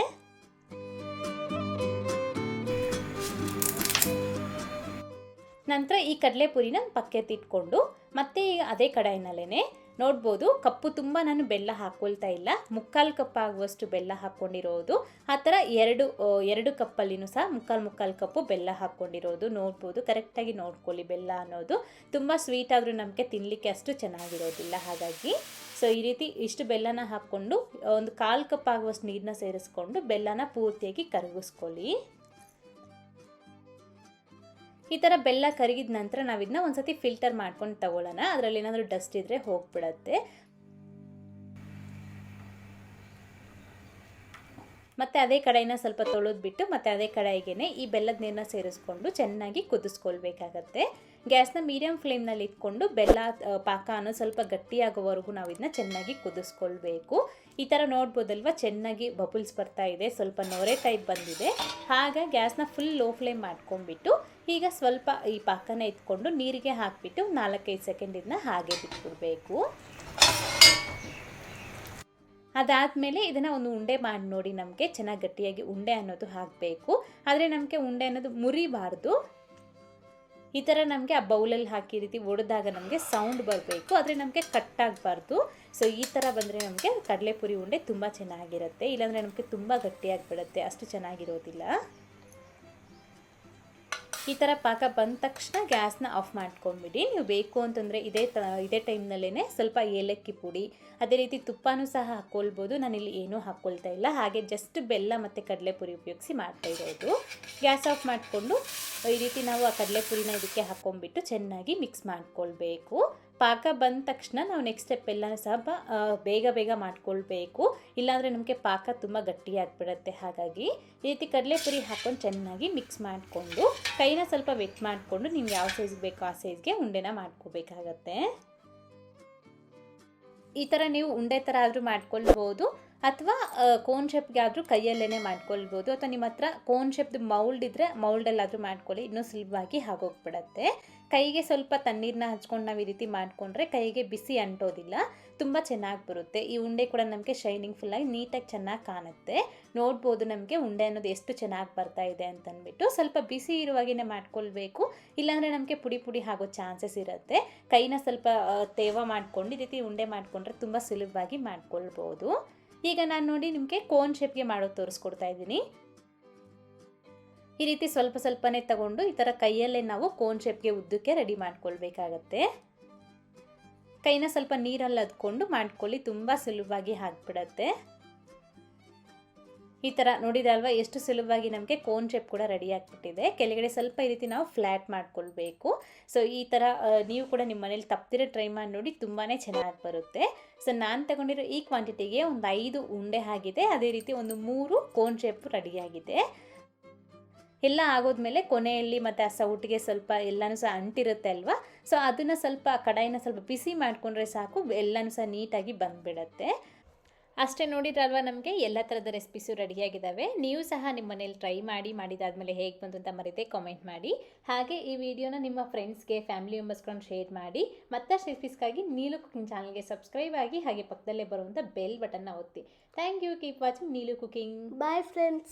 ನಂತರ ಈ ಕಡಲೆಪುರಿನ ಪಕ್ಕೆತ್ತಿಟ್ಕೊಂಡು, ಮತ್ತೆ ಈಗ ಅದೇ ಕಡಾಯಿನಲ್ಲೇ ನೋಡ್ಬೋದು, ಕಪ್ಪು ತುಂಬ ನಾನು ಬೆಲ್ಲ ಹಾಕೊಳ್ತಾ ಇಲ್ಲ. ಮುಕ್ಕಾಲು ಕಪ್ ಆಗುವಷ್ಟು ಬೆಲ್ಲ ಹಾಕ್ಕೊಂಡಿರೋದು ಆ ಥರ ಎರಡು ಎರಡು ಕಪ್ಪಲ್ಲಿನೂ ಸಹ ಮುಕ್ಕಾಲು ಮುಕ್ಕಾಲು ಕಪ್ಪು ಬೆಲ್ಲ ಹಾಕ್ಕೊಂಡಿರೋದು ನೋಡ್ಬೋದು, ಕರೆಕ್ಟಾಗಿ ನೋಡ್ಕೊಳ್ಳಿ ಬೆಲ್ಲ ಅನ್ನೋದು. ತುಂಬ ಸ್ವೀಟ್ ಆದರೂ ನಮಗೆ ತಿನ್ನಲಿಕ್ಕೆ ಅಷ್ಟು ಚೆನ್ನಾಗಿರೋದಿಲ್ಲ. ಹಾಗಾಗಿ, ಸೊ, ಈ ರೀತಿ ಇಷ್ಟು ಬೆಲ್ಲನ ಹಾಕ್ಕೊಂಡು, ಒಂದು ಕಾಲು ಕಪ್ ಆಗುವಷ್ಟು ನೀರನ್ನ ಸೇರಿಸ್ಕೊಂಡು ಬೆಲ್ಲನ ಪೂರ್ತಿಯಾಗಿ ಕರಗಿಸ್ಕೊಳ್ಳಿ. ಈ ಥರ ಬೆಲ್ಲ ಕರಗಿದ ನಂತರ ನಾವು ಇದನ್ನ ಒಂದ್ಸತಿ ಫಿಲ್ಟರ್ ಮಾಡ್ಕೊಂಡು ತಗೊಳ್ಳೋಣ. ಅದರಲ್ಲಿ ಏನಾದರೂ ಡಸ್ಟ್ ಇದ್ದರೆ ಹೋಗ್ಬಿಡತ್ತೆ. ಮತ್ತು ಅದೇ ಕಡಾಯಿನ ಸ್ವಲ್ಪ ತೊಳೆದ್ಬಿಟ್ಟು ಮತ್ತು ಅದೇ ಕಡಾಯಿಗೆ ಈ ಬೆಲ್ಲದ ನೀರನ್ನ ಸೇರಿಸ್ಕೊಂಡು ಚೆನ್ನಾಗಿ ಕುದಿಸ್ಕೊಳ್ಬೇಕಾಗತ್ತೆ. ಗ್ಯಾಸ್ನ ಮೀಡಿಯಮ್ ಫ್ಲೇಮ್ನಲ್ಲಿ ಇಟ್ಕೊಂಡು ಬೆಲ್ಲ ಪಾಕ ಅನ್ನೋ ಸ್ವಲ್ಪ ಗಟ್ಟಿಯಾಗೋವರೆಗೂ ನಾವು ಇದನ್ನ ಚೆನ್ನಾಗಿ ಕುದಿಸ್ಕೊಳ್ಬೇಕು. ಈ ಥರ ನೋಡ್ಬೋದಲ್ವ? ಚೆನ್ನಾಗಿ ಬಬಲ್ಸ್ ಬರ್ತಾ ಇದೆ. ಸ್ವಲ್ಪ ನೊರೆ ಟೈಪ್ ಬಂದಿದೆ. ಆಗ ಗ್ಯಾಸ್ನ ಫುಲ್ ಲೋ ಫ್ಲೇಮ್ ಮಾಡ್ಕೊಂಡ್ಬಿಟ್ಟು ಈಗ ಸ್ವಲ್ಪ ಈ ಪಾಕನ ಇಟ್ಕೊಂಡು ನೀರಿಗೆ ಹಾಕಿಬಿಟ್ಟು ನಾಲ್ಕೈದು ಸೆಕೆಂಡ್ ಇದನ್ನ ಹಾಗೆ ಬಿಟ್ಬಿಡ್ಬೇಕು. ಅದಾದಮೇಲೆ ಇದನ್ನು ಒಂದು ಉಂಡೆ ಮಾಡಿ ನೋಡಿ ನಮಗೆ ಚೆನ್ನಾಗಿ ಗಟ್ಟಿಯಾಗಿ ಉಂಡೆ ಅನ್ನೋದು ಹಾಕಬೇಕು. ಆದರೆ ನಮಗೆ ಉಂಡೆ ಅನ್ನೋದು ಮುರಿಬಾರ್ದು. ಈ ಥರ ನಮಗೆ ಆ ಬೌಲಲ್ಲಿ ಹಾಕಿ ರೀತಿ ಒಡೆದಾಗ ನಮಗೆ ಸೌಂಡ್ ಬರಬೇಕು. ಆದರೆ ನಮಗೆ ಕಟ್ ಆಗಬಾರ್ದು. ಸೊ ಈ ಥರ ಬಂದರೆ ನಮಗೆ ಕಡಲೆಪುರಿ ಉಂಡೆ ತುಂಬ ಚೆನ್ನಾಗಿರುತ್ತೆ. ಇಲ್ಲಾಂದರೆ ನಮಗೆ ತುಂಬ ಗಟ್ಟಿಯಾಗಿ ಬಿಡುತ್ತೆ ಅಷ್ಟು ಚೆನ್ನಾಗಿರೋದಿಲ್ಲ. ಈ ಥರ ಪಾಕ ಬಂದ ತಕ್ಷಣ ಗ್ಯಾಸ್ನ ಆಫ್ ಮಾಡ್ಕೊಂಬಿಡಿ ನೀವು ಬೇಕು ಅಂತಂದರೆ ಇದೇ ತ, ಇದೇ ಟೈಮ್ನಲ್ಲೇ ಸ್ವಲ್ಪ ಏಲಕ್ಕಿ ಪುಡಿ, ಅದೇ ರೀತಿ ತುಪ್ಪನೂ ಸಹ ಹಾಕ್ಕೊಳ್ಬೋದು ನಾನಿಲ್ಲಿ ಏನೂ ಹಾಕ್ಕೊಳ್ತಾ ಇಲ್ಲ. ಹಾಗೆ ಜಸ್ಟ್ ಬೆಲ್ಲ ಮತ್ತು ಕಡಲೆಪುರಿ ಉಪಯೋಗಿಸಿ ಮಾಡ್ತಾ ಇರೋದು. ಗ್ಯಾಸ್ ಆಫ್ ಮಾಡಿಕೊಂಡು ಈ ರೀತಿ ನಾವು ಆ ಕಡಲೆಪುರಿನ ಇದಕ್ಕೆ ಹಾಕ್ಕೊಂಡ್ಬಿಟ್ಟು ಚೆನ್ನಾಗಿ ಮಿಕ್ಸ್ ಮಾಡ್ಕೊಳ್ಬೇಕು. ಪಾಕ ಬಂದ ತಕ್ಷಣ ನಾವು ನೆಕ್ಸ್ಟ್ ಸ್ಟೆಪ್ ಎಲ್ಲ ಸಹ ಬೇಗ ಬೇಗ ಮಾಡ್ಕೊಳ್ಬೇಕು. ಇಲ್ಲಾಂದರೆ ನಮಗೆ ಪಾಕ ತುಂಬ ಗಟ್ಟಿಯಾಗಿಬಿಡುತ್ತೆ. ಹಾಗಾಗಿ ಈ ರೀತಿ ಕಡಲೆಪುರಿ ಹಾಕ್ಕೊಂಡು ಚೆನ್ನಾಗಿ ಮಿಕ್ಸ್ ಮಾಡಿಕೊಂಡು, ಕೈನ ಸ್ವಲ್ಪ ವೆಟ್ ಮಾಡಿಕೊಂಡು ನಿಮ್ಗೆ ಯಾವ ಸೈಜ್ ಬೇಕೋ ಆ ಸೈಜ್ಗೆ ಉಂಡೆನ ಮಾಡ್ಕೋಬೇಕಾಗತ್ತೆ. ಈ ಥರ ನೀವು ಉಂಡೆ ಥರ ಆದರೂ ಮಾಡ್ಕೊಳ್ಬೋದು, ಅಥವಾ ಕೋನ್ ಶೇಪ್ಗೆ ಆದರೂ ಕೈಯಲ್ಲೇ ಮಾಡ್ಕೊಳ್ಬೋದು, ಅಥವಾ ನಿಮ್ಮ ಹತ್ರ ಕೋನ್ ಶೇಪ್ದು ಮೌಲ್ಡ್ ಇದ್ದರೆ ಮೌಲ್ಡಲ್ಲಾದರೂ ಮಾಡ್ಕೊಳ್ಳಿ, ಇನ್ನೂ ಸುಲಭವಾಗಿ ಆಗೋಗ್ಬಿಡತ್ತೆ. ಕೈಗೆ ಸ್ವಲ್ಪ ತಣ್ಣೀರನ್ನ ಹಚ್ಕೊಂಡು ನಾವು ಈ ರೀತಿ ಮಾಡಿಕೊಂಡ್ರೆ ಕೈಗೆ ಬಿಸಿ ಅಂಟೋದಿಲ್ಲ, ತುಂಬ ಚೆನ್ನಾಗಿ ಬರುತ್ತೆ. ಈ ಉಂಡೆ ಕೂಡ ನಮಗೆ ಶೈನಿಂಗ್ ಫುಲ್ಲಾಗಿ ನೀಟಾಗಿ ಚೆನ್ನಾಗಿ ಕಾಣುತ್ತೆ. ನೋಡ್ಬೋದು ನಮಗೆ ಉಂಡೆ ಅನ್ನೋದು ಎಷ್ಟು ಚೆನ್ನಾಗಿ ಬರ್ತಾ ಇದೆ ಅಂತಂದ್ಬಿಟ್ಟು ಸ್ವಲ್ಪ ಬಿಸಿ ಇರುವಾಗೇ ಮಾಡ್ಕೊಳ್ಬೇಕು. ಇಲ್ಲಾಂದರೆ ನಮಗೆ ಪುಡಿ ಪುಡಿ ಆಗೋ ಚಾನ್ಸಸ್ ಇರುತ್ತೆ. ಕೈನ ಸ್ವಲ್ಪ ತೇವ ಮಾಡ್ಕೊಂಡು ಈ ರೀತಿ ಉಂಡೆ ಮಾಡಿಕೊಂಡ್ರೆ ತುಂಬ ಸುಲಭವಾಗಿ ಮಾಡ್ಕೊಳ್ಬೋದು. ಈಗ ನಾನು ನೋಡಿ ನಿಮಗೆ ಕೋನ್ ಶೇಪ್ಗೆ ಮಾಡೋದು ತೋರಿಸ್ಕೊಡ್ತಾ ಇದ್ದೀನಿ. ಈ ರೀತಿ ಸ್ವಲ್ಪ ಸ್ವಲ್ಪನೇ ತಗೊಂಡು ಈ ಥರ ಕೈಯಲ್ಲೇ ನಾವು ಕೋನ್ ಶೇಪ್ಗೆ ಉದ್ದಕ್ಕೆ ರೆಡಿ ಮಾಡ್ಕೊಳ್ಬೇಕಾಗತ್ತೆ. ಕೈನ ಸ್ವಲ್ಪ ನೀರಲ್ಲಿ ಅದ್ಕೊಂಡು ಮಾಡ್ಕೊಳ್ಳಿ, ತುಂಬ ಸುಲಭವಾಗಿ ಹಾಕ್ಬಿಡತ್ತೆ ಈ ಥರ ನೋಡಿದ್ರಲ್ವ ಎಷ್ಟು ಸುಲಭವಾಗಿ ನಮಗೆ ಕೋನ್ ಶೇಪ್ ಕೂಡ ರೆಡಿ ಆಗಿಬಿಟ್ಟಿದೆ. ಕೆಳಗಡೆ ಸ್ವಲ್ಪ ಈ ರೀತಿ ನಾವು ಫ್ಲ್ಯಾಟ್ ಮಾಡ್ಕೊಳ್ಬೇಕು. ಸೊ ಈ ಥರ ನೀವು ಕೂಡ ನಿಮ್ಮ ಮನೇಲಿ ತಪ್ಪದಿರೋ ಟ್ರೈ ಮಾಡಿ ನೋಡಿ ತುಂಬಾ ಚೆನ್ನಾಗಿ ಬರುತ್ತೆ. ಸೊ ನಾನು ತಗೊಂಡಿರೋ ಈ ಕ್ವಾಂಟಿಟಿಗೆ ಒಂದು ಐದು ಉಂಡೆ ಆಗಿದೆ. ಅದೇ ರೀತಿ ಒಂದು ಮೂರು ಕೋನ್ ಶೇಪ್ ರೆಡಿಯಾಗಿದೆ ಎಲ್ಲ ಆಗೋದ್ಮೇಲೆ ಕೊನೆಯಲ್ಲಿ ಮತ್ತು ಆ ಸೌಟಿಗೆ ಸ್ವಲ್ಪ ಎಲ್ಲನೂ ಸಹ ಅಂಟಿರುತ್ತೆ ಅಲ್ವಾ? ಸೊ ಅದನ್ನು ಸ್ವಲ್ಪ ಕಡಾಯಿನ ಸ್ವಲ್ಪ ಬಿಸಿ ಮಾಡಿಕೊಂಡ್ರೆ ಸಾಕು, ಎಲ್ಲನೂ ಸಹ ನೀಟಾಗಿ ಬಂದುಬಿಡತ್ತೆ. ಅಷ್ಟೇ ನೋಡಿದ್ರಲ್ವ ನಮಗೆ? ಎಲ್ಲ ಥರದ ರೆಸಿಪೀಸು ರೆಡಿಯಾಗಿದ್ದಾವೆ ನೀವು ಸಹ ನಿಮ್ಮ ಮನೇಲಿ ಟ್ರೈ ಮಾಡಿ, ಮಾಡಿದಾದಮೇಲೆ ಹೇಗೆ ಬಂತು ಅಂತ ಮರಿತೆ ಕಾಮೆಂಟ್ ಮಾಡಿ. ಹಾಗೆ ಈ ವಿಡಿಯೋನ ನಿಮ್ಮ ಫ್ರೆಂಡ್ಸ್ಗೆ ಫ್ಯಾಮಿಲಿ ಮೆಂಬರ್ಸ್ಕೊಂಡು ಶೇರ್ ಮಾಡಿ. ಮತ್ತಷ್ಟು ರೆಸಿಪೀಸ್ಗಾಗಿ ನೀಲು ಕುಕಿಂಗ್ ಚಾನಲ್ಗೆ ಸಬ್ಸ್ಕ್ರೈಬ್ ಆಗಿ, ಹಾಗೆ ಪಕ್ಕದಲ್ಲೇ ಬರುವಂಥ ಬೆಲ್ ಬಟನ್ನ ಒತ್ತಿ. Thank you keep watching Neelu cooking bye friends.